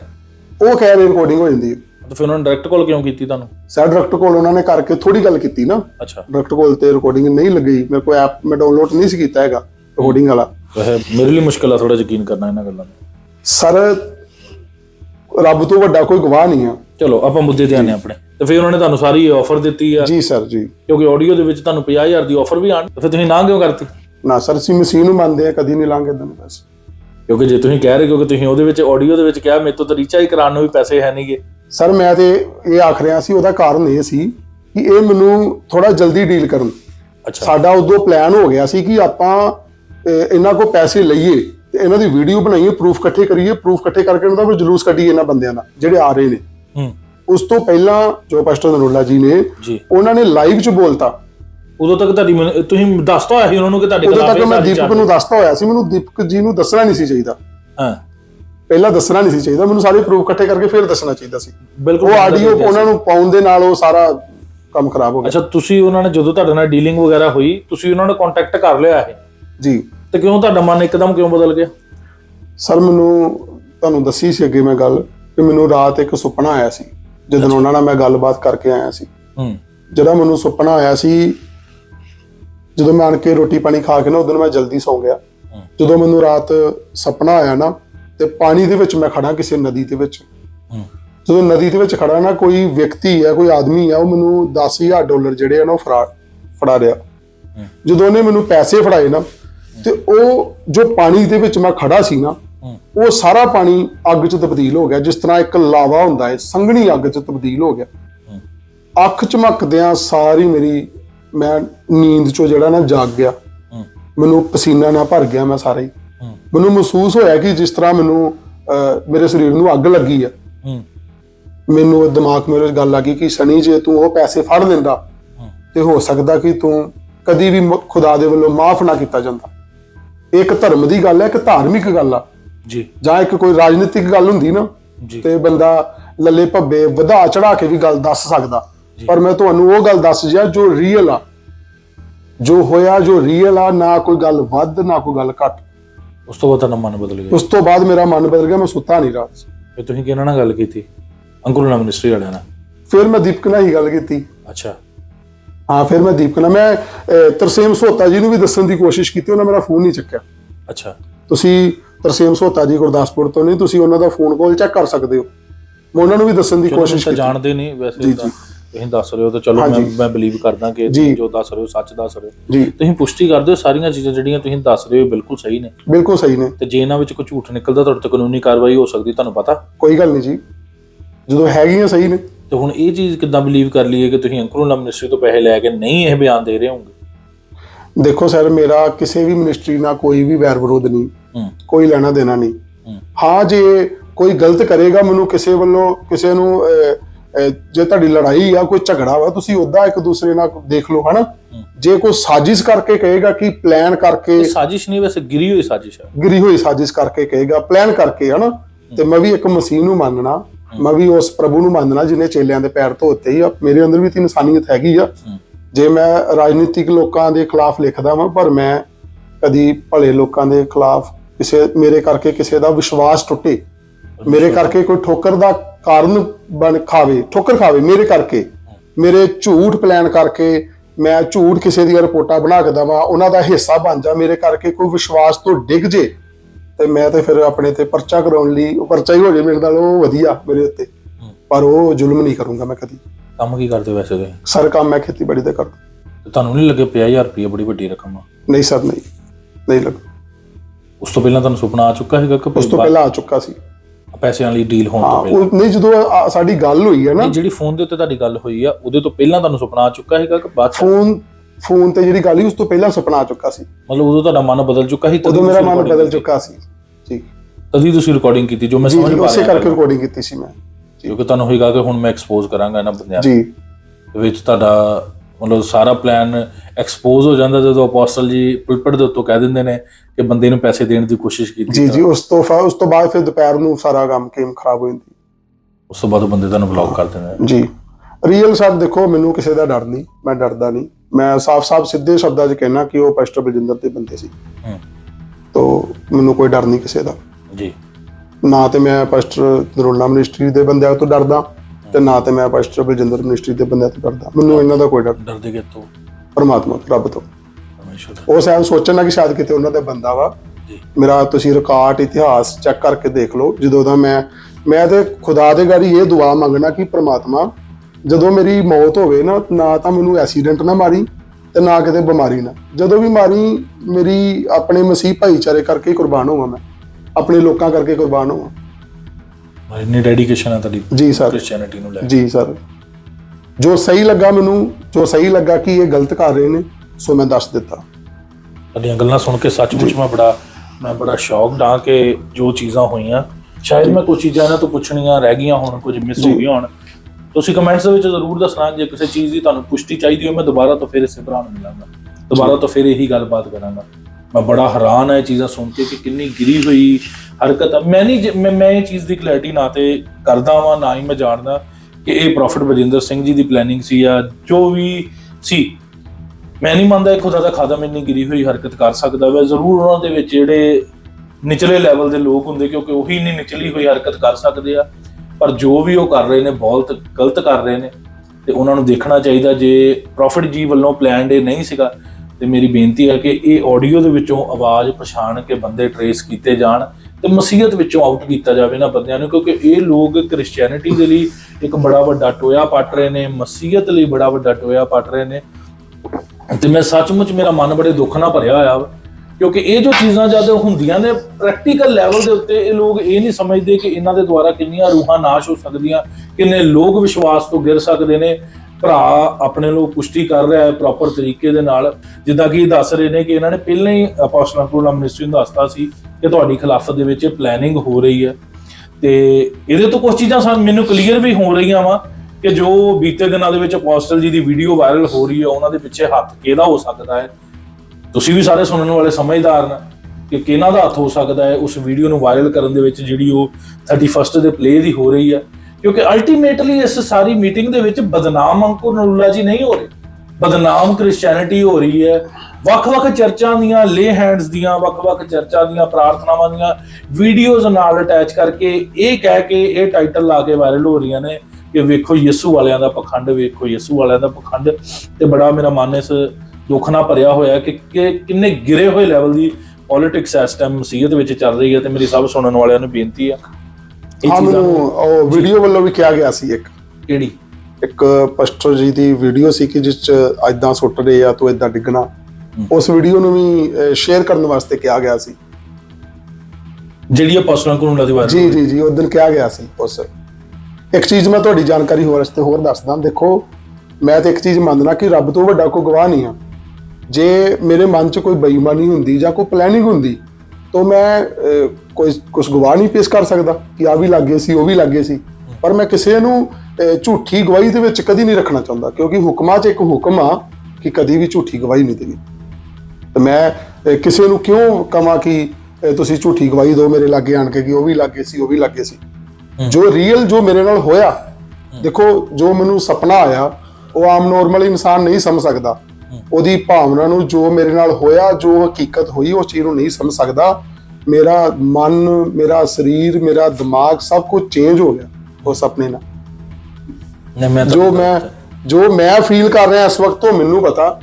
ਉਹ ਕਹਿ ਰਹੇ ਰਿਕਾਰਡਿੰਗ ਹੋ ਜਾਂਦੀ ਹੈ। ਤਾਂ ਫਿਰ ਉਹਨਾਂ ਨੇ ਡਾਇਰੈਕਟ ਕਾਲ ਕਿਉਂ ਕੀਤੀ ਤੁਹਾਨੂੰ? ਸਰ ਡਾਇਰੈਕਟ ਕਾਲ ਉਹਨਾਂ ਨੇ ਕਰਕੇ ਥੋੜੀ ਗੱਲ ਕੀਤੀ ਨਾ। ਅੱਛਾ। ਡਾਇਰੈਕਟ ਕਾਲ ਤੇ ਰਿਕਾਰਡਿੰਗ ਨਹੀਂ ਲੱਗੀ। ਮੇਰੇ ਕੋਲ ਐਪ ਮੈਂ ਡਾਊਨਲੋਡ ਨਹੀਂ ਸੀ ਕੀਤਾ ਹੈਗਾ ਰਿਕਾਰਡਿੰਗ ਵਾਲਾ। ਵੈਸੇ ਮੇਰੇ ਲਈ ਮੁਸ਼ਕਲ ਆ ਥੋੜਾ ਯਕੀਨ ਕਰਨਾ ਇਹਨਾਂ ਗੱਲਾਂ ਤੇ ਸਰ ਰੱਬ ਤੋਂ ਵੱਡਾ ਕੋਈ ਗਵਾਹ ਨਹੀਂ ਆ। ਚਲੋ ਆਪਾਂ ਮੁੱਦੇ ਤੇ ਆਨੇ ਆਪਣੇ। ਤੇ ਫਿਰ ਉਹਨਾਂ ਨੇ ਤੁਹਾਨੂੰ ਸਾਰੀ ਆਫਰ ਦਿੱਤੀ ਆ। ਜੀ ਸਰ ਜੀ। ਕਿਉਂਕਿ ਆਡੀਓ ਦੇ ਵਿੱਚ ਤੁਹਾਨੂੰ 50000 ਦੀ ਆਫਰ ਵੀ ਆਣ ਤੇ ਫਿਰ ਤੁਸੀਂ ਨਾ ਕਿਉਂ ਕਰਤੀ? ਨਾ ਸਰ ਅਸੀਂ ਮਸੀਹ ਨੂੰ ਮੰਨਦੇ ਆ ਕਦੀ ਨਹੀਂ ਲਾਂਗੇ ਇਦਾਂ ਦੇ ਪੈਸੇ। ਕਿਉਂਕਿ ਜੇ ਤੁਸੀਂ ਕਹਿ ਰਹੇ ਹੋ ਕਿ ਤੁਸੀਂ ਉਹਦੇ ਵਿੱਚ ਆਡੀਓ ਦੇ ਵਿੱਚ ਕਿਹਾ ਮੇਰੇ ਤੋਂ ਤਾਂ ਰੀਚਾਰਜ ਕਰਾਉਣ ਨੂੰ ਵੀ ਪੈਸੇ ਹੈ ਨਹੀਂਗੇ ਸਰ ਮੈਂ ਤੇ ਇਹ ਆਖ ਰਿਹਾ ਸੀ ਉਹਦਾ ਕਾਰਨ ਇਹ ਸੀ ਕਿ ਇਹ ਮੈਨੂੰ ਥੋੜਾ ਜਲਦੀ ਡੀਲ ਕਰਨ। ਅੱਛਾ। ਸਾਡਾ ਉਦੋਂ ਪਲਾਨ ਹੋ ਗਿਆ ਸੀ ਕਿ ਆਪਾਂ ਇਹਨਾਂ ਕੋ ਪੈਸੇ ਲਈਏ ਤੇ ਇਹਨਾਂ ਦੀ ਵੀਡੀਓ ਬਣਾਈਏ ਪ੍ਰੂਫ ਇਕੱਠੇ ਕਰੀਏ ਪ੍ਰੂਫ ਇਕੱਠੇ ਕਰਕੇ ਇਹਨਾਂ ਦਾ ਫਿਰ ਜਲੂਸ ਕੱਢੀਏ ਇਹਨਾਂ ਬੰਦਿਆਂ ਦਾ ਜਿਹੜੇ ਆ ਰਹੇ ਨੇ। ਹੂੰ। ਉਸ ਤੋਂ ਪਹਿਲਾਂ ਜੋ ਪਾਸਟਰ ਨਰੋਲਾ ਜੀ ਨੇ ਉਹਨਾਂ ਨੇ ਲਾਈਵ 'ਚ ਬੋਲਤਾ। ਉਦੋਂ ਤੱਕ ਤੁਹਾਡੀ ਤੁਸੀਂ ਦੱਸਤਾ ਹੋਇਆ ਸੀ ਉਹਨਾਂ ਨੂੰ ਕਿ ਤੁਹਾਡੇ ਉਦੋਂ ਖਿਲਾਫ ਤੱਕ ਮੈਂ ਦੀਪਕ ਨੂੰ ਦੱਸਤਾ ਹੋਇਆ ਸੀ ਮੈਨੂੰ ਦੀਪਕ ਜੀ ਨੂੰ ਦੱਸਣਾ ਨਹੀਂ ਸੀ ਚਾਹੀਦਾ। ਹਾਂ। ਪਹਿਲਾਂ ਦੱਸਣਾ ਨਹੀਂ ਸੀ ਚਾਹੀਦਾ ਮੈਨੂੰ ਸਾਰੇ ਪ੍ਰੂਫ ਇਕੱਠੇ ਕਰਕੇ ਫਿਰ ਦੱਸਣਾ ਚਾਹੀਦਾ ਸੀ। ਬਿਲਕੁਲ ਉਹ ਆਡੀਓ। ਉਹਨਾਂ ਨੂੰ ਪਾਉਣ ਦੇ ਨਾਲ ਉਹ ਸਾਰਾ ਕੰਮ ਖਰਾਬ ਹੋ ਗਿਆ। ਅੱਛਾ ਤੁਸੀਂ ਉਹਨਾਂ ਨੇ ਜਦੋਂ ਤੁਹਾਡੇ ਨਾਲ ਡੀਲਿੰਗ ਵਗੈਰਾ ਹੋਈ ਤੁਸੀਂ ਉਹਨਾਂ ਨੂੰ ਕੰਟੈਕਟ ਕਰ ਲਿਆ ਇਹ? ਜੀ। ਤੇ ਕਿਉਂ ਤੁਹਾਡਾ ਮਨ ਇੱਕਦਮ ਕਿਉਂ ਬਦਲ ਗਿਆ? ਸਰ ਮੈਨੂੰ ਤੁਹਾਨੂੰ ਦੱਸੀ ਸੀ ਅੱਗੇ ਮੈਂ ਗੱਲ ਕਿ ਮੈਨੂੰ ਰਾਤ ਇੱਕ ਸੁਪਨਾ ਆਇਆ ਸੀ। ਜਦੋਂ ਉਹਨਾਂ ਨਾਲ ਮੈਂ ਗੱਲਬਾਤ ਕਰਕੇ ਆਇਆ ਸੀ। ਹੂੰ। ਜਿਹੜਾ ਮੈਨੂੰ ਸੁਪਨਾ ਆਇਆ ਸੀ ਜਦੋਂ ਮੈਂ ਆਣ ਕੇ ਰੋਟੀ ਪਾਣੀ ਖਾ ਕੇ ਨਾ ਉਦੋਂ ਮੈਂ ਜਲਦੀ ਸੌਂ ਗਿਆ। ਜਦੋਂ ਮੈਨੂੰ ਰਾਤ ਸੁਪਨਾ ਆਇਆ ਨਾ ਤੇ ਪਾਣੀ ਦੇ ਵਿੱਚ ਮੈਂ ਖੜਾ ਕਿਸੇ ਨਦੀ ਦੇ ਵਿੱਚ। ਜਦੋਂ ਨਦੀ ਦੇ ਵਿੱਚ ਖੜਾ ਨਾ ਕੋਈ ਵਿਅਕਤੀ ਹੈ ਕੋਈ ਆਦਮੀ ਹੈ ਉਹ ਮੈਨੂੰ 10000 ਡਾਲਰ ਜਿਹੜੇ ਆ ਨਾ ਉਹ ਫੜਾ ਫੜਾ ਰਿਹਾ। ਜਦੋਂ ਉਹਨੇ ਮੈਨੂੰ ਪੈਸੇ ਫੜਾਏ ਨਾ ਤੇ ਉਹ ਜੋ ਪਾਣੀ ਦੇ ਵਿੱਚ ਮੈਂ ਖੜਾ ਸੀ ਨਾ ਉਹ ਸਾਰਾ ਪਾਣੀ ਅੱਗ 'ਚ ਤਬਦੀਲ ਹੋ ਗਿਆ। ਜਿਸ ਤਰ੍ਹਾਂ ਇੱਕ ਲਾਵਾ ਹੁੰਦਾ ਹੈ ਸੰਘਣੀ ਅੱਗ 'ਚ ਤਬਦੀਲ ਹੋ ਗਿਆ। ਅੱਖ ਚਮਕਦਿਆਂ ਸਾਰੀ ਮੇਰੀ ਮੈਂ ਨੀਂਦ 'ਚੋਂ ਜਿਹੜਾ ਨਾ ਜਾਗ ਗਿਆ। ਮੈਨੂੰ ਪਸੀਨਾ ਨਾ ਭਰ ਗਿਆ ਮੈਂ ਸਾਰਾ ਮੈਨੂੰ ਮਹਿਸੂਸ ਹੋਇਆ ਕਿ ਜਿਸ ਤਰ੍ਹਾਂ ਮੈਨੂੰ ਮੇਰੇ ਸਰੀਰ ਨੂੰ ਅੱਗ ਲੱਗੀ ਆ। ਮੈਨੂੰ ਦਿਮਾਗ ਮੇਰੇ ਗੱਲ ਆ ਗਈ ਕਿ ਸਣੀ ਜੇ ਤੂੰ ਉਹ ਪੈਸੇ ਫੜ ਲੈਂਦਾ। ਤੇ ਹੋ ਸਕਦਾ ਕਿ ਤੂੰ ਕਦੀ ਵੀ ਖੁਦਾ ਦੇ ਵੱਲੋਂ ਮਾਫ ਨਾ ਕੀਤਾ ਜਾਂਦਾ। ਇੱਕ ਧਰਮ ਦੀ ਗੱਲ ਹੈ ਇੱਕ ਧਾਰਮਿਕ ਗੱਲ ਆ। ਜੀ। ਜਾਂ ਇੱਕ ਕੋਈ ਰਾਜਨੀਤਿਕ ਗੱਲ ਹੁੰਦੀ ਨਾ ਤੇ ਬੰਦਾ ਲੱਲੇ ਭੱਬੇ ਵਧਾ ਚੜਾ ਕੇ ਵੀ ਗੱਲ ਦੱਸ ਸਕਦਾ। ਪਰ ਮੈਂ ਤੁਹਾਨੂੰ ਉਹ ਗੱਲ ਦੱਸ ਜਿਆ ਜੋ ਰੀਅਲ ਆ। ਜੋ ਹੋਇਆ ਜੋ ਰੀਅਲ ਆ ਨਾ ਕੋਈ ਗੱਲ ਵੱਧ ਨਾ ਕੋਈ ਗੱਲ ਘੱਟ। ਉਸ ਤੋਂ ਬਾਅਦ ਤੁਹਾਡਾ ਮਨ ਬਦਲ ਗਿਆ। ਉਸ ਤੋਂ ਬਾਅਦ ਮੇਰਾ ਮਨ ਬਦਲ ਗਿਆ ਮੈਂ ਸੁੱਤਾ ਨਹੀਂ ਰਾਤ। ਫਿਰ ਤੁਸੀਂ ਕਿਹਨਾਂ ਨਾਲ ਗੱਲ ਕੀਤੀ? ਅੰਕੁਰ ਨਾਲ ਮਿਨਿਸਟਰੀ ਵਾਲਿਆਂ ਨਾਲ? ਫਿਰ ਮੈਂ ਦੀਪਕ ਨਾਲ ਹੀ ਗੱਲ ਕੀਤੀ। ਅੱਛਾ। ਹਾਂ ਫਿਰ ਮੈਂ ਦੀਪਕ ਨਾਲ। ਮੈਂ ਅਹ, ਤਰਸੇਮ ਸੋਤਾ ਜੀ ਨੂੰ ਵੀ ਦੱਸਣ ਦੀ ਕੋਸ਼ਿਸ਼ ਕੀਤੀ ਉਹਨਾਂ ਮੇਰਾ ਫੋਨ ਨਹੀਂ ਚੱਕਿਆ। ਅੱਛਾ। ਤੁਸੀਂ ਤਰਸੇਮ ਸੋਤਾ ਜੀ ਗੁਰਦਾਸਪੁਰ ਤੋਂ ਨਹੀਂ ਤੁਸੀਂ ਉਹਨਾਂ ਦਾ ਫੋਨ ਕਾਲ ਚੈੱਕ ਕਰ ਸਕਦੇ ਹੋ। ਮੈਂ ਉਹਨਾਂ ਨੂੰ ਵੀ ਦੱਸਣ ਦੀ ਕੋਸ਼ਿਸ਼ ਤਾਂ ਕੀਤੀ। ਜਾਣਦੇ ਨਹੀਂ ਵੈਸੇ ਜੀ, ਤਾਂ। ਜੀ। ਤੁਸੀਂ ਦੱਸ ਰਹੇ ਹੋ ਤਾਂ ਚਲੋ ਮੈਂ। ਮੈਂ ਬਲੀਵ ਕਰਦਾ ਕਿ ਜੀ। ਤੁਸੀਂ ਜੋ ਦੱਸ ਰਹੇ ਹੋ ਸੱਚ ਦੱਸ ਰਹੇ ਹੋ। ਤੁਸੀਂ ਪੁਸ਼ਟੀ ਕਰਦੇ ਹੋ ਸਾਰੀਆਂ ਚੀਜ਼ਾਂ ਜਿਹੜੀਆਂ ਤੁਸੀਂ ਦੱਸ ਰਹੇ ਹੋ ਬਿਲਕੁਲ ਸਹੀ ਨੇ। ਬਿਲਕੁਲ ਸਹੀ ਨੇ। ਤੇ ਜੇ ਇਹਨਾਂ ਵਿੱਚ ਕੋਈ ਝੂਠ ਨਿਕਲਦਾ ਤੁਹਾਡੇ ਤੇ ਕਾਨੂੰਨੀ ਕਾਰਵਾਈ ਹੋ ਸਕਦੀ ਤੁਹਾਨੂੰ ਪਤਾ। ਕੋਈ ਗੱਲ ਨਹੀਂ ਜੀ। ਜਦੋਂ ਹੈਗੀਆਂ ਸਹੀ ਨੇ। ਤੇ ਹੁਣ ਇਹ ਚੀਜ਼ ਕਿੱਦਾਂ ਬਲੀਵ ਕਰ ਲਈਏ ਕਿ ਤੁਸੀਂ ਅੰਕੁਰ ਨਾਲ ਮਿਨਿਸਟਰੀ ਤੋਂ ਪੈਸੇ ਲੈ ਕੇ ਨਹੀਂ ਇਹ ਬਿਆਨ ਦੇ ਰਹੇ ਹੋਗੇ ਦੇਖੋ ਸਰ ਮੇਰਾ ਕਿਸੇ ਵੀ ਮਿਨਿਸਟਰੀ ਨਾਲ ਕੋਈ ਵੀ ਵੈਰ ਵਿਰੋਧ ਨਹੀਂ। ਕੋਈ ਲੈਣਾ ਦੇਣਾ ਨਹੀਂ। ਹੂੰ। ਜੇ ਕੋਈ ਗਲਤ ਕਰੇਗਾ ਮੈਨੂੰ ਕਿਸੇ ਵੱਲੋਂ ਕਿਸੇ ਨੂੰ ਜੇ ਤੁਹਾਡੀ ਲੜਾਈ ਆ ਕੋਈ ਝਗੜਾ ਵਾ ਤੁਸੀਂ ਉਦਾਂ ਇੱਕ ਦੂਸਰੇ ਨਾਲ ਦੇਖ ਲਓ ਹਨਾ? ਜੇ ਕੋਈ ਸਾਜ਼ਿਸ਼ ਕਰਕੇ ਕਹੇਗਾ ਕਿ ਪਲਾਨ ਕਰਕੇ ਸਾਜ਼ਿਸ਼ ਨਹੀਂ ਵੈਸੇ ਗਿਰੀ ਹੋਈ ਸਾਜ਼ਿਸ਼ ਹੈ ਗਿਰੀ ਹੋਈ ਸਾਜ਼ਿਸ਼ ਕਰਕੇ ਕਹੇਗਾ ਪਲਾਨ ਕਰਕੇ ਹਨਾ? ਤੇ ਮੈਂ ਵੀ ਇੱਕ ਮਸੀਹ ਨੂੰ ਮੰਨਣਾ ਮੈਂ ਵੀ ਉਸ ਪ੍ਰਭੂ ਨੂੰ ਮੰਨਣਾ ਜਿਹਨੇ ਚੇਲਿਆਂ ਦੇ ਪੈਰ ਧੋਤੇ ਹੀ ਆ। ਮੇਰੇ ਅੰਦਰ ਵੀ ਤੇ ਇਨਸਾਨੀਅਤ ਹੈਗੀ ਆ। ਜੇ ਮੈਂ ਰਾਜਨੀਤਿਕ ਲੋਕਾਂ ਦੇ ਖਿਲਾਫ ਲਿਖਦਾ ਵਾਂ ਪਰ ਮੈਂ ਕਦੀ ਭਲੇ ਲੋਕਾਂ ਦੇ ਖਿਲਾਫ ਕਿਸੇ ਮੇਰੇ ਕਰਕੇ ਕਿਸੇ ਦਾ ਵਿਸ਼ਵਾਸ ਟੁੱਟੇ। ਮੇਰੇ ਕਰਕੇ ਕੋਈ ਠੋਕਰ ਦਾ ਕਾਰਨ ਬਣ ਖਾਵੇ ਠੋਕਰ ਖਾਵੇ ਮੇਰੇ ਕਰਕੇ। ਮੇਰੇ ਝੂਠ ਪਲਾਨ ਕਰਕੇ ਮੈਂ ਝੂਠ ਕਿਸੇ ਦੀਆਂ ਰਿਪੋਰਟਾਂ ਬਣਾ ਕੇ ਦਵਾਂ ਉਹਨਾਂ ਦਾ ਹਿੱਸਾ ਬਣ ਜਾ ਮੇਰੇ ਕਰਕੇ ਕੋਈ ਵਿਸ਼ਵਾਸ ਤੋਂ ਡਿੱਗ ਜੇ ਤੇ ਮੈਂ ਤੇ ਫਿਰ ਆਪਣੇ ਤੇ ਪਰਚਾ ਕਰਾਉਣ ਲਈ ਉਹ ਪਰਚਾ ਹੀ ਹੋ ਜੇ ਮੇਰੇ ਨਾਲ ਉਹ ਵਧੀਆ ਮੇਰੇ ਉੱਤੇ। ਪਰ ਉਹ ਜ਼ੁਲਮ ਨਹੀਂ ਕਰੂੰਗਾ ਮੈਂ ਕਦੀ। ਕੰਮ ਕੀ ਕਰਦੇ ਹੋ ਵੈਸੇ ਤੁਸੀਂ? ਸਰ ਕੰਮ ਮੈਂ ਖੇਤੀਬਾੜੀ ਦਾ ਕਰਦਾ। ਤੇ ਤੁਹਾਨੂੰ ਨਹੀਂ ਲੱਗੇ 50000 ਰੁਪਏ ਬੜੀ ਵੱਡੀ ਰਕਮ ਆ? ਨਹੀਂ ਸਰ ਨਹੀਂ। ਨਹੀਂ ਲੱਗ। ਉਸ ਤੋਂ ਪਹਿਲਾਂ ਤੁਹਾਨੂੰ ਸੁਪਨਾ ਆ ਚੁੱਕਾ ਹੈਗਾ ਕਿ ਉਸ ਤੋਂ ਪਹਿਲਾਂ ਆ ਚੁੱਕਾ ਸੀ। ਪੈਸਿਆਂ ਲਈ ਡੀਲ ਹੋਣ ਹਾਂ ਤੋਂ ਪਹਿਲਾਂ। ਉਹ ਨਹੀਂ ਜਦੋਂ ਆ- ਸਾਡੀ ਗੱਲ ਹੋਈ ਹੈ ਨਾ। ਨਹੀਂ, ਜਿਹੜੀ ਫੋਨ ਦੇ ਉੱਤੇ ਤੁਹਾਡੀ ਗੱਲ ਹੋਈ ਆ ਉਹਦੇ ਤੋਂ ਪਹਿਲਾਂ ਤੁਹਾਨੂੰ ਸੁਪਨਾ ਆ ਚੁੱਕਾ ਹੈਗਾ ਕਿ ਬਾਅਦ 'ਚ? ਫੋਨ ਫੋਨ ਤੇ ਜਿਹੜੀ ਗੱਲ ਹੋਈ ਉਸ ਤੋਂ ਪਹਿਲਾਂ ਸੁਪਨਾ ਆ ਚੁੱਕਾ ਸੀ। ਮਤਲਬ ਉਦੋਂ ਤੁਹਾਡਾ ਮਨ ਬਦਲ ਚੁੱਕਾ ਸੀ ਤਦੀ ਉਦੋਂ ਮੇਰਾ ਮਨ ਬਦਲ। ਚੁੱਕਾ ਸੀ ਜੀ। ਤਦੀ ਤੁਸੀਂ ਰਿਕਾਰਡਿੰਗ ਕੀਤੀ ਜੋ ਮੈਂ ਜੀ ਸਮਝ ਜੀ ਪਾ ਉਸੇ ਰਿਹਾ ਕਰਕੇ ਰਿਕਾਰਡਿੰਗ ਕੀਤੀ ਸੀ ਮੈਂ ਕਿਉਂਕਿ ਤੁਹਾਨੂੰ ਹੋਏਗਾ ਕਿ ਹੁਣ ਮੈਂ ਐਕਸਪੋਜ਼ ਕਰਾਂਗਾ ਇਹਨਾਂ ਬੰਦਿਆਂ ਜੀ। ਦੇ ਵਿੱਚ ਤੁਹਾਡਾ ਮਤਲਬ ਸਾਰਾ ਪਲਾਨ ਐਕਸਪੋਜ਼ ਹੋ ਜਾਂਦਾ ਜਦੋਂ ਅਪੋਸਟਲ ਜੀ ਪੁਲਪਟ ਦੇ ਉੱਤੋਂ ਕਹਿ ਦਿੰਦੇ ਨੇ ਕਿ ਬੰਦੇ ਨੂੰ ਪੈਸੇ ਦੇਣ ਦੀ ਕੋਸ਼ਿਸ਼ ਕੀਤੀ ਜੀ ਜੀ ਉਸ ਤੋਂ ਉਸ ਤੋਂ ਬਾਅਦ ਫਿਰ ਦੁਪਹਿਰ ਨੂੰ ਸਾਰਾ ਕੰਮ ਕੇਮ ਖਰਾਬ ਹੋ ਜਾਂਦੀ। ਉਸ ਤੋਂ ਬਾਅਦ ਉਹ ਬੰਦੇ ਤੁਹਾਨੂੰ ਬਲੌਕ ਕਰ ਦਿੰਦੇ ਜੀ। ਰੀਅਲ ਸਰ ਦੇਖੋ ਮੈਨੂੰ ਕਿਸੇ ਦਾ ਡਰ ਨਹੀਂ ਮੈਂ ਡਰਦਾ ਨਹੀਂ। ਮੈਂ ਸਾਫ਼-ਸਾਫ਼ ਸਿੱਧੇ ਸ਼ਬਦਾਂ 'ਚ ਕਹਿਣਾ ਕਿ ਉਹ ਪੈਸਟਰ ਬਲਜਿੰਦਰ ਦੇ ਬੰਦੇ ਸੀ। ਹੂੰ। ਤੋ ਮੈਨੂੰ ਕੋਈ ਡਰ ਨਹੀਂ ਕਿਸੇ ਦਾ। ਜੀ। ਨਾ ਤੇ ਮੈਂ ਪਾਸਟਰ ਨਰੋਲਾ ਮਿਨਿਸਟਰੀ ਦੇ ਬੰਦਿਆਂ ਤੋਂ ਡਰਦਾ। ਤੇ ਨਾ ਤੇ ਮੈਂ ਪਾਸਟਰ ਬਲਜਿੰਦਰ ਮਿਨਿਸਟਰੀ ਦੇ ਬੰਦਿਆਂ ਤੋਂ ਡਰਦਾ ਮੈਨੂੰ ਇਹਨਾਂ ਦਾ ਕੋਈ ਡਰ। ਡਰਦੇ ਕਿ ਤੋਂ ਪਰਮਾਤਮਾ ਤੋਂ, ਰੱਬ ਤੋਂ। ਉਹ ਸ਼ਾਇਦ ਸੋਚਣਾ ਕਿ ਸ਼ਾਇਦ ਕਿਤੇ ਉਹਨਾਂ ਦਾ ਬੰਦਾ ਵਾ। ਜੀ। ਮੇਰਾ ਤੁਸੀਂ ਰਿਕਾਰਡ ਇਤਿਹਾਸ ਚੈੱਕ ਕਰਕੇ ਦੇਖ ਲਓ। ਜਦੋਂ ਦਾ ਮੈਂ ਮੈਂ ਤੇ ਖੁਦਾ ਦੇ ਗਾੜੀ ਇਹ ਦੁਆ ਮੰਗਣਾ ਕਿ ਪ੍ਰਮਾਤਮਾ ਜਦੋਂ ਮੇਰੀ ਮੌਤ ਹੋਵੇ ਨਾ ਨਾ ਤਾਂ ਮੈਨੂੰ ਐਕਸੀਡੈਂਟ ਨਾ ਮਾਰੀ ਤੇ ਨਾ ਕਿਤੇ ਬਿਮਾਰੀ ਨਾ। ਜਦੋਂ ਵੀ ਮਾਰੀ ਮੇਰੀ ਆਪਣੇ ਮਸੀਹ ਭਾਈਚਾਰੇ ਕਰਕੇ ਹੀ ਕੁਰਬਾਨ ਹੋਵਾਂ ਮੈਂ। ਆਪਣੇ ਲੋਕਾਂ ਕਰਕੇ ਕੁਰਬਾਨ ਹੋਵਾਂ। ਇੰਨੀ ਡੈਡੀਕੇਸ਼ਨ ਹੈ ਤੁਹਾਡੀ ਜੀ ਸਰ। ਕ੍ਰਿਸਚੀਅਨਿਟੀ ਨੂੰ ਲੈ ਕੇ। ਜੀ ਸਰ। ਜੋ ਸਹੀ ਲੱਗਾ ਮੈਨੂੰ ਜੋ ਸਹੀ ਲੱਗਾ ਕਿ ਇਹ ਗਲਤ ਕਰ ਰਹੇ ਨੇ ਸੋ ਮੈਂ ਦੱਸ ਦਿੱਤਾ। ਤੁਹਾਡੀਆਂ ਗੱਲਾਂ ਸੁਣ ਕੇ ਸੱਚਮੁੱਚ ਮੈਂ ਬੜਾ ਮੈਂ ਬੜਾ ਸ਼ੌਕਡ ਹਾਂ ਕਿ ਜੋ ਚੀਜ਼ਾਂ ਹੋਈਆਂ ਸ਼ਾਇਦ ਮੈਂ ਕੁਝ ਚੀਜ਼ਾਂ ਇਹਨਾਂ ਤੋਂ ਪੁੱਛਣੀਆਂ ਰਹਿ ਗਈਆਂ ਹੋਣ ਕੁਝ ਮਿਸ ਹੋ ਗਈਆਂ ਹੋਣ। ਤੁਸੀਂ ਕਮੈਂਟਸ ਵਿੱਚ ਜ਼ਰੂਰ ਦੱਸਣਾ ਜੇ ਕਿਸੇ ਚੀਜ਼ ਦੀ ਤੁਹਾਨੂੰ ਪੁਸ਼ਟੀ ਚਾਹੀਦੀ ਹੋਵੇ ਮੈਂ ਦੁਬਾਰਾ ਤੋਂ ਫਿਰ ਇਸੇ ਭਰਾ ਨੂੰ ਮਿਲਾਂਗਾ। ਦੁਬਾਰਾ ਤੋਂ ਫਿਰ ਇਹੀ ਗੱਲਬਾਤ ਕਰਾਂਗਾ। ਮੈਂ ਬੜਾ ਹੈਰਾਨ ਹਾਂ ਇਹ ਚੀਜ਼ਾਂ ਸੁਣ ਕੇ ਕਿ ਕਿੰਨੀ ਗਿਰੀ ਹੋਈ ਹਰਕਤ ਆ। ਮੈਂ ਨਹੀਂ ਜ- ਮੈਂ ਮੈਂ ਇਹ ਚੀਜ਼ ਦੀ ਕਲੈਰਿਟੀ ਨਾ ਤੇ ਕਰਦਾ ਵਾਂ, ਨਾ ਹੀ ਮੈਂ ਜਾਣਦਾ ਕਿ ਇਹ ਪ੍ਰੋਫਿਟ ਬਜਿੰਦਰ ਸਿੰਘ ਜੀ ਦੀ ਪਲੈਨਿੰਗ ਸੀ ਜਾਂ ਜੋ ਵੀ ਸੀ। ਮੈਂ ਨਹੀਂ ਮੰਨਦਾ ਖੁਦਾ ਦਾ ਖਾਦਮ ਇੰਨੀ ਗਿਰੀ ਹੋਈ ਹਰਕਤ ਕਰ ਸਕਦਾ ਵਾ। ਜ਼ਰੂਰ ਉਹਨਾਂ ਦੇ ਵਿੱਚ ਜਿਹੜੇ ਨਿਚਲੇ ਲੈਵਲ ਦੇ ਲੋਕ ਹੁੰਦੇ, ਕਿਉਂਕਿ ਉਹੀ ਇੰਨੀ ਨਿਚਲੀ ਹੋਈ ਹਰਕਤ ਕਰ ਸਕਦੇ ਆ। ਪਰ ਜੋ ਵੀ ਉਹ ਕਰ ਰਹੇ ਨੇ, ਬਹੁਤ ਗਲਤ ਕਰ ਰਹੇ ਨੇ। ਤੇ ਉਹਨਾਂ ਨੂੰ ਦੇਖਣਾ ਚਾਹੀਦਾ ਜੇ ਪ੍ਰੋਫਿਟ ਜੀ ਵੱਲੋਂ ਪਲਾਨਡ ਇਹ ਨਹੀਂ ਸੀਗਾ, ਤੇ ਮੇਰੀ ਬੇਨਤੀ ਹੈ ਕਿ ਇਹ ਆਡੀਓ ਦੇ ਵਿੱਚੋਂ ਆਵਾਜ਼ ਪਛਾਣ ਕੇ ਬੰਦੇ ਟਰੇਸ ਕੀਤੇ ਜਾਣ। ਤੇ ਮਸੀਹਤ ਵਿੱਚੋਂ ਆਊਟ ਕੀਤਾ ਜਾਵੇ ਨਾ ਬੰਦਿਆਂ ਨੂੰ, ਕਿਉਂਕਿ ਇਹ ਲੋਕ ਕ੍ਰਿਸਚੀਅਨਿਟੀ ਦੇ ਲਈ ਇੱਕ ਬੜਾ ਵੱਡਾ ਟੋਇਆ ਪੱਟ ਰਹੇ ਨੇ, ਮਸੀਹਤ ਲਈ ਬੜਾ ਵੱਡਾ ਟੋਇਆ ਪੱਟ ਰਹੇ ਨੇ। ਤੇ ਮੈਂ ਸੱਚਮੁੱਚ ਮੇਰਾ ਮਨ ਬੜੇ ਦੁੱਖ ਨਾਲ ਭਰਿਆ ਹੋਇਆ ਵਾ, ਕਿਉਂਕਿ ਇਹ ਜੋ ਚੀਜ਼ਾਂ ਜਦ ਹੁੰਦੀਆਂ ਨੇ ਪ੍ਰੈਕਟੀਕਲ ਲੈਵਲ ਦੇ ਉੱਤੇ ਇਹ ਲੋਕ ਇਹ ਨਹੀਂ ਸਮਝਦੇ ਕਿ ਇਹਨਾਂ ਦੇ ਦੁਆਰਾ ਕਿੰਨੀਆਂ ਰੂਹਾਂ ਨਾਸ਼ ਹੋ ਸਕਦੀਆਂ, ਕਿੰਨੇ ਲੋਕ ਵਿਸ਼ਵਾਸ ਤੋਂ ਗਿਰ ਸਕਦੇ ਨੇ ਭਰਾ ਆਪਣੇ ਨੂੰ ਪੁਸ਼ਟੀ ਕਰ ਰਿਹਾ ਹੈ ਪ੍ਰੋਪਰ ਤਰੀਕੇ ਦੇ ਨਾਲ। ਜਿੱਦਾਂ ਕਿ ਇਹ ਦੱਸ ਰਹੇ ਨੇ ਕਿ ਇਹਨਾਂ ਨੇ ਪਹਿਲਾਂ ਹੀ ਅਪੋਸਟਲ ਪ੍ਰੋਗਰਾਮ ਮਿਨਿਸਟਰੀ ਨੂੰ ਦੱਸਤਾ ਸੀ ਕਿ ਤੁਹਾਡੀ ਖਿਲਾਫਤ ਦੇ ਵਿੱਚ ਇਹ ਪਲੈਨਿੰਗ ਹੋ ਰਹੀ ਹੈ। ਤੇ ਇਹਦੇ ਤੋਂ ਕੁਝ ਚੀਜ਼ਾਂ ਸਾਨੂੰ ਮੈਨੂੰ ਕਲੀਅਰ ਵੀ ਹੋ ਰਹੀਆਂ ਵਾ ਕਿ ਜੋ ਬੀਤੇ ਦਿਨਾਂ ਦੇ ਵਿੱਚ ਅਪੋਸਟਲ ਜੀ ਦੀ ਵੀਡੀਓ ਵਾਇਰਲ ਹੋ ਰਹੀ ਹੈ, ਉਹਨਾਂ ਦੇ ਪਿੱਛੇ ਹੱਥ ਕਿਹਦਾ ਹੋ ਸਕਦਾ ਹੈ? ਤੁਸੀਂ ਵੀ ਸਾਰੇ ਸੁਣਨ ਵਾਲੇ ਸਮਝਦਾਰ ਨੇ ਕਿ ਕਿਹਨਾਂ ਦਾ ਹੱਥ ਹੋ ਸਕਦਾ ਹੈ ਉਸ ਵੀਡੀਓ ਨੂੰ ਵਾਇਰਲ ਕਰਨ ਦੇ ਵਿੱਚ ਜਿਹੜੀ ਉਹ 31st ਦੇ ਪਲੇ ਦੀ ਹੋ ਰਹੀ ਹੈ। ਕਿਉਂਕਿ ਅਲਟੀਮੇਟਲੀ ਇਸ ਸਾਰੀ ਮੀਟਿੰਗ ਦੇ ਵਿੱਚ ਬਦਨਾਮ ਅੰਕੁਰ ਨਰੂਲਾ ਜੀ ਨਹੀਂ ਹੋ ਰਹੇ। ਬਦਨਾਮ ਕ੍ਰਿਸਚੀਅਨਿਟੀ ਹੋ ਰਹੀ ਹੈ। ਵੱਖ-ਵੱਖ ਚਰਚਾਂ ਦੀਆਂ ਲੇ ਹੈਂਡਸ ਦੀਆਂ, ਵੱਖ-ਵੱਖ ਚਰਚਾਂ ਦੀਆਂ, ਪ੍ਰਾਰਥਨਾਵਾਂ ਦੀਆਂ ਵੀਡੀਓਜ਼ ਨਾਲ ਅਟੈਚ ਕਰਕੇ ਇਹ ਕਹਿ ਕੇ ਇਹ ਟਾਈਟਲ ਲਾ ਕੇ ਵਾਇਰਲ ਹੋ ਰਹੀਆਂ ਨੇ ਕਿ ਵੇਖੋ ਯਿਸੂ ਵਾਲਿਆਂ ਦਾ ਪਖੰਡ, ਵੇਖੋ ਯਿਸੂ ਵਾਲਿਆਂ ਦਾ ਪਖੰਡ ਤੇ ਬੜਾ ਮੇਰਾ ਮਨ ਇਸ ਦੁੱਖ ਨਾਲ ਭਰਿਆ ਹੋਇਆ ਕਿ ਕਿੰਨੇ ਗਿਰੇ ਹੋਏ ਲੈਵਲ ਦੀ ਪੋਲਿਟਿਕਸ ਇਸ ਟਾਈਮ ਮਸੀਹਤ ਵਿੱਚ ਚੱਲ ਰਹੀ ਹੈ ਤੇ ਮੇਰੀ ਸਭ ਸੁਣਨ ਵਾਲਿਆਂ ਨੂੰ ਬੇਨਤੀ ਆ ਹਾਂ ਮੈਨੂੰ ਉਹ ਵੀਡੀਓ ਵੱਲੋਂ ਵੀ ਕਿਹਾ ਗਿਆ ਸੀ ਇੱਕ। ਕਿਹੜੀ? ਇੱਕ ਪਸਟਰ ਜੀ ਦੀ ਵੀਡੀਓ ਸੀ ਕਿ ਜਿਸ ਚ ਐਦਾਂ ਸੁੱਟ ਰਹੇ ਆ ਤੂੰ ਐਦਾਂ ਡਿੱਗਣਾ। ਉਸ ਵੀਡੀਓ ਨੂੰ ਵੀ ਸ਼ੇਅਰ ਕਰਨ ਵਾਸਤੇ ਕਿਹਾ ਗਿਆ ਸੀ। ਜਿਹੜੀ ਅਪੋਸਟਲਾਂ ਕੋਲ ਉਹਨਾਂ ਦੀ ਵਾਇਰਲ ਜੀ ਜੀ ਜੀ ਉਸ ਦਿਨ ਕਿਹਾ ਗਿਆ ਸੀ ਉਸ। ਇੱਕ ਚੀਜ਼ ਮੈਂ ਤੁਹਾਡੀ ਜਾਣਕਾਰੀ ਹੋਰ ਵਾਸਤੇ ਹੋਰ ਦੱਸਦਾ। ਦੇਖੋ ਮੈਂ ਤੇ ਇੱਕ ਚੀਜ਼ ਮੰਨਣਾ ਕਿ ਰੱਬ ਤੋਂ ਵੱਡਾ ਕੋਈ ਗਵਾਹ ਨਹੀਂ ਆ। ਜੇ ਮੇਰੇ ਮਨ 'ਚ ਕੋਈ ਬੇਈਮਾਨੀ ਹੁੰਦੀ ਜਾਂ ਕੋਈ ਪਲੈਨਿੰਗ ਹੁੰਦੀ ਤਾਂ ਮੈਂ ਅਹ, ਕੋਈ ਕੁਝ ਗਵਾਹ ਨਹੀਂ ਪੇਸ਼ ਕਰ ਸਕਦਾ ਕਿ ਆ ਵੀ ਲੱਗੇ ਸੀ ਉਹ ਵੀ ਲੱਗੇ ਸੀ। ਪਰ ਮੈਂ ਕਿਸੇ ਨੂੰ ਝੂਠੀ ਗਵਾਹੀ ਦੇ ਵਿੱਚ ਕਦੀ ਨਹੀਂ ਰੱਖਣਾ ਚਾਹੁੰਦਾ ਕਿਉਂਕਿ ਹੁਕਮਾਂ 'ਚ ਇੱਕ ਹੁਕਮ ਆ ਕਿ ਕਦੀ ਵੀ ਝੂਠੀ ਗਵਾਹੀ ਨਹੀਂ ਦੇਣੀ। ਤੇ ਮੈਂ ਕਿਸੇ ਨੂੰ ਕਿਉਂ ਕਹਾਂ ਕਿ ਤੁਸੀਂ ਝੂਠੀ ਗਵਾਹੀ ਦਿਓ ਮੇਰੇ ਲਾਗੇ ਆਣ ਕੇ ਕਿ ਉਹ ਵੀ ਲੱਗੇ ਸੀ ਉਹ ਵੀ ਲੱਗੇ ਸੀ। ਜੋ ਰੀਅਲ ਜੋ ਮੇਰੇ ਨਾਲ ਹੋਇਆ ਦੇਖੋ ਜੋ ਮੈਨੂੰ ਸੁਪਨਾ ਆਇਆ ਉਹ ਆਮ ਨੋਰਮਲ ਇਨਸਾਨ ਨਹੀਂ ਸਮਝ ਸਕਦਾ। ਉਹਦੀ ਭਾਵਨਾ ਨੂੰ ਜੋ ਮੇਰੇ ਨਾਲ ਹੋਇਆ ਜੋ ਹਕੀਕਤ ਹੋਈ ਉਸ ਚੀਜ਼ ਨੂੰ ਨਹੀਂ ਸਮਝ ਸਕਦਾ। ਮੇਰਾ ਮਨ ਮੇਰਾ ਸਰੀਰ ਮੇਰਾ ਦਿਮਾਗ ਸਭ ਕੁਝ ਚੇਂਜ ਹੋ ਗਿਆ ਉਸ ਸੁਪਨੇ ਨਾਲ। ਜੋ ਮੈਂ ਜੋ ਮੈਂ ਫੀਲ ਕਰ ਰਿਹਾ ਇਸ ਵਕਤ ਉਹ ਮੈਨੂੰ ਪਤਾ।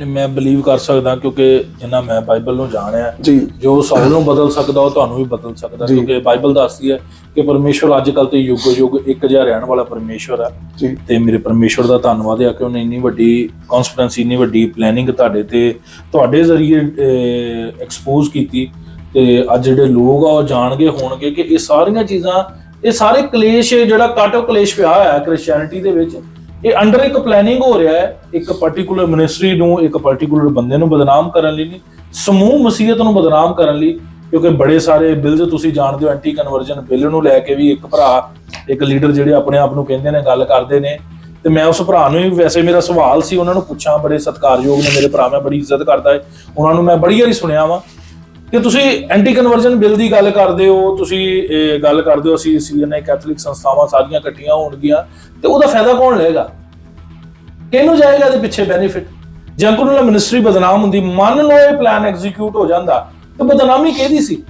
ਨਹੀਂ, ਮੈਂ ਬਲੀਵ ਕਰ ਸਕਦਾ ਕਿਉਂਕਿ ਜਿੰਨਾ ਮੈਂ ਬਾਈਬਲ ਨੂੰ ਜਾਣਿਆ ਜੀ। ਜੋ ਸੌਲ ਨੂੰ ਬਦਲ ਸਕਦਾ ਉਹ ਤੁਹਾਨੂੰ ਵੀ ਬਦਲ ਸਕਦਾ। ਕਿਉਂਕਿ ਬਾਈਬਲ ਦੱਸਦੀ ਹੈ ਕਿ ਪਰਮੇਸ਼ਵਰ ਅੱਜ ਕੱਲ ਤੇ ਯੁੱਗ ਯੁੱਗ ਇੱਕ ਜਿਹਾ ਰਹਿਣ ਵਾਲਾ ਪਰਮੇਸ਼ਵਰ ਜੀ। ਤੇ ਮੇਰੇ ਪਰਮੇਸ਼ਵਰ ਦਾ ਧੰਨਵਾਦ ਹੈ ਕਿ ਉਹਨੇ ਇੰਨੀ ਵੱਡੀ ਕਨਸਪੀਰੈਂਸੀ ਇੰਨੀ ਵੱਡੀ ਪਲੈਨਿੰਗ ਤੁਹਾਡੇ ਤੇ ਤੁਹਾਡੇ ਜ਼ਰੀਏ ਐਕਸਪੋਜ਼ ਕੀਤੀ। ਤੇ ਅੱਜ ਜਿਹੜੇ ਲੋਕ ਆ ਉਹ ਜਾਣਗੇ ਹੋਣਗੇ ਕਿ ਇਹ ਸਾਰੀਆਂ ਚੀਜ਼ਾਂ ਇਹ ਸਾਰੇ ਕਲੇਸ਼ ਜਿਹੜਾ ਕਾਟੋ ਕਲੇਸ਼ ਪਿਆ ਹੋਇਆ ਹੈ ਕ੍ਰਿਸਚੀਅਨਿਟੀ ਦੇ ਵਿੱਚ ਇਹ ਅੰਡਰ ਇੱਕ ਪਲੈਨਿੰਗ ਹੋ ਰਿਹਾ ਹੈ, ਇੱਕ ਪਾਰਟਿਕੂਲਰ ਮਿਨਿਸਟਰੀ ਨੂੰ, ਇੱਕ ਪਾਰਟਿਕੂਲਰ ਬੰਦੇ ਨੂੰ ਬਦਨਾਮ ਕਰਨ ਲਈ ਨਹੀਂ, ਸਮੂਹ ਮਸੀਹਤ ਨੂੰ ਬਦਨਾਮ ਕਰਨ ਲਈ, ਕਿਉਂਕਿ ਬੜੇ ਸਾਰੇ ਬਿੱਲਸ ਤੁਸੀਂ ਜਾਣਦੇ ਹੋ ਐਂਟੀ ਕਨਵਰਜਨ ਬਿੱਲ ਨੂੰ ਲੈ ਕੇ ਵੀ ਇੱਕ ਭਰਾ, ਇੱਕ ਲੀਡਰ ਜਿਹੜੇ ਆਪਣੇ ਆਪ ਨੂੰ ਕਹਿੰਦੇ ਨੇ, ਗੱਲ ਕਰਦੇ ਨੇ। ਤੇ ਮੈਂ ਉਸ ਭਰਾ ਨੂੰ ਵੀ ਵੈਸੇ ਮੇਰਾ ਸਵਾਲ ਸੀ, ਉਹਨਾਂ ਨੂੰ ਪੁੱਛਾਂ, ਬੜੇ ਸਤਿਕਾਰਯੋਗ ਨੇ ਮੇਰੇ ਭਰਾ, ਮੈਂ ਬੜੀ ਇੱਜ਼ਤ ਕਰਦਾ ਹੈ ਉਹਨਾਂ ਨੂੰ ਮੈਂ ਬੜੀ ਵਾਰੀ ਸੁਣਿਆ ਵਾ ਕਿ ਤੁਸੀਂ ਐਂਟੀ ਕਨਵਰਜਨ ਬਿੱਲ ਦੀ ਗੱਲ ਕਰਦੇ ਹੋ, ਤੁਸੀਂ ਇਹ ਗੱਲ ਕਰਦੇ ਹੋ, ਅਸੀਂ ਸੀਐਨਏ ਕੈਥੋਲਿਕ ਸੰਸਥਾਵਾਂ ਸਾਰੀਆਂ ਇਕੱਠੀਆਂ ਹੋਣਗੀਆਂ, ਤੇ ਉਹਦਾ ਫਾਇਦਾ ਕੌਣ ਲਏਗਾ? ਕਿਹਨੂੰ ਜਾਏਗਾ ਇਹਦੇ ਪਿੱਛੇ ਬੈਨੀਫਿਟ ਜੇ ਅੰਕਲ ਨਾਲ ਮਿਨਿਸਟਰੀ ਬਦਨਾਮ ਹੁੰਦੀ, ਮੰਨ ਲਓ ਇਹ ਪਲਾਨ ਐਗਜ਼ੀਕਿਊਟ ਹੋ ਜਾਂਦਾ, ਤੇ ਬਦਨਾਮੀ ਕਿਹਦੀ ਸੀ?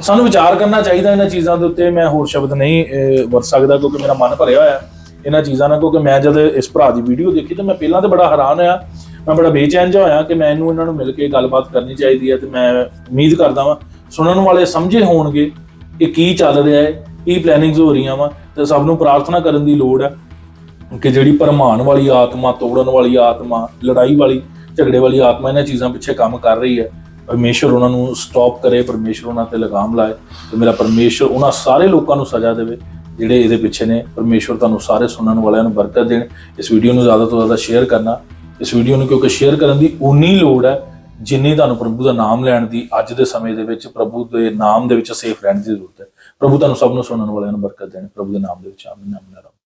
ਸਾਨੂੰ ਵਿਚਾਰ ਕਰਨਾ ਚਾਹੀਦਾ ਇਹਨਾਂ ਚੀਜ਼ਾਂ ਦੇ ਉੱਤੇ, ਮੈਂ ਹੋਰ ਸ਼ਬਦ ਨਹੀਂ ਵਰਤ ਸਕਦਾ ਕਿਉਂਕਿ ਮੇਰਾ ਮਨ ਭਰਿਆ ਹੋਇਆ ਇਹਨਾਂ ਚੀਜ਼ਾਂ ਨਾਲ, ਕਿਉਂਕਿ ਮੈਂ ਜਦ ਇਸ ਭਰਾ ਦੀ ਵੀਡੀਓ ਦੇਖੀ ਤਾਂ ਮੈਂ ਪਹਿਲਾਂ ਤਾਂ ਬੜਾ ਹੈਰਾਨ ਹੋਇਆ ਮੈਂ ਬੜਾ ਬੇਚੈਨ ਜਿਹਾ ਹੋਇਆ ਕਿ ਮੈਨੂੰ ਇਹਨਾਂ ਨੂੰ ਮਿਲ ਕੇ ਗੱਲਬਾਤ ਕਰਨੀ ਚਾਹੀਦੀ ਹੈ ਤੇ ਮੈਂ ਉਮੀਦ ਕਰਦਾ ਵਾਂ ਸੁਣਨ ਵਾਲੇ ਸਮਝੇ ਹੋਣਗੇ ਕਿ ਕੀ ਚੱਲ ਰਿਹਾ ਹੈ, ਕੀ ਪਲੈਨਿੰਗਸ ਹੋ ਰਹੀਆਂ ਵਾ ਤੇ ਸਭ ਨੂੰ ਪ੍ਰਾਰਥਨਾ ਕਰਨ ਦੀ ਲੋੜ ਹੈ ਕਿ ਜਿਹੜੀ ਭਰਮਾਉਣ ਵਾਲੀ ਆਤਮਾ, ਤੋੜਨ ਵਾਲੀ ਆਤਮਾ, ਲੜਾਈ ਵਾਲੀ, ਝਗੜੇ ਵਾਲੀ ਆਤਮਾ, ਇਹਨਾਂ ਚੀਜ਼ਾਂ ਪਿੱਛੇ ਕੰਮ ਕਰ ਰਹੀ ਹੈ। ਪਰਮੇਸ਼ਰ ਉਹਨਾਂ ਨੂੰ ਸਟਾਪ ਕਰੇ, ਪਰਮੇਸ਼ਰ ਉਹਨਾਂ ਤੇ ਲਗਾਮ ਲਾਏ ਤੇ ਮੇਰਾ ਪਰਮੇਸ਼ਰ ਉਹਨਾਂ ਸਾਰੇ ਲੋਕਾਂ ਨੂੰ ਸਜ਼ਾ ਦੇਵੇ, ਜਿਹੜੇ ਇਹਦੇ ਪਿੱਛੇ ਨੇ। ਪਰਮੇਸ਼ਰ ਤੁਹਾਨੂੰ ਸਾਰੇ ਸੁਣਨ ਵਾਲਿਆਂ ਨੂੰ ਬਰਕਤ ਦੇਣ। ਇਸ ਵੀਡੀਓ ਨੂੰ ਜ਼ਿਆਦਾ ਤੋਂ ਜ਼ਿਆਦਾ ਸ਼ੇਅਰ ਕਰਨਾ। ਇਸ ਵੀਡੀਓ ਨੂੰ ਕਿਉਂਕਿ ਸ਼ੇਅਰ ਕਰਨ ਦੀ ਉਨੀ ਲੋੜ ਹੈ ਜਿੰਨੀ ਤੁਹਾਨੂੰ ਪ੍ਰਭੂ ਦਾ ਨਾਮ ਲੈਣ ਦੀ ਅੱਜ ਦੇ ਸਮੇਂ ਦੇ ਵਿੱਚ ਪ੍ਰਭੂ ਦੇ ਨਾਮ ਦੇ ਵਿੱਚ ਸੇਫ ਰਹਿਣ ਦੀ ਜ਼ਰੂਰਤ ਹੈ। ਪ੍ਰਭੂ ਤੁਹਾਨੂੰ ਸਭ ਨੂੰ ਸੁਣਨ ਵਾਲਿਆਂ ਨੂੰ ਬਰਕਤ ਦੇਣ। ਪ੍ਰਭੂ ਦੇ ਨਾਮ ਦੇ ਵਿੱਚ ਆਮੀਨ ਆਮੀਨ।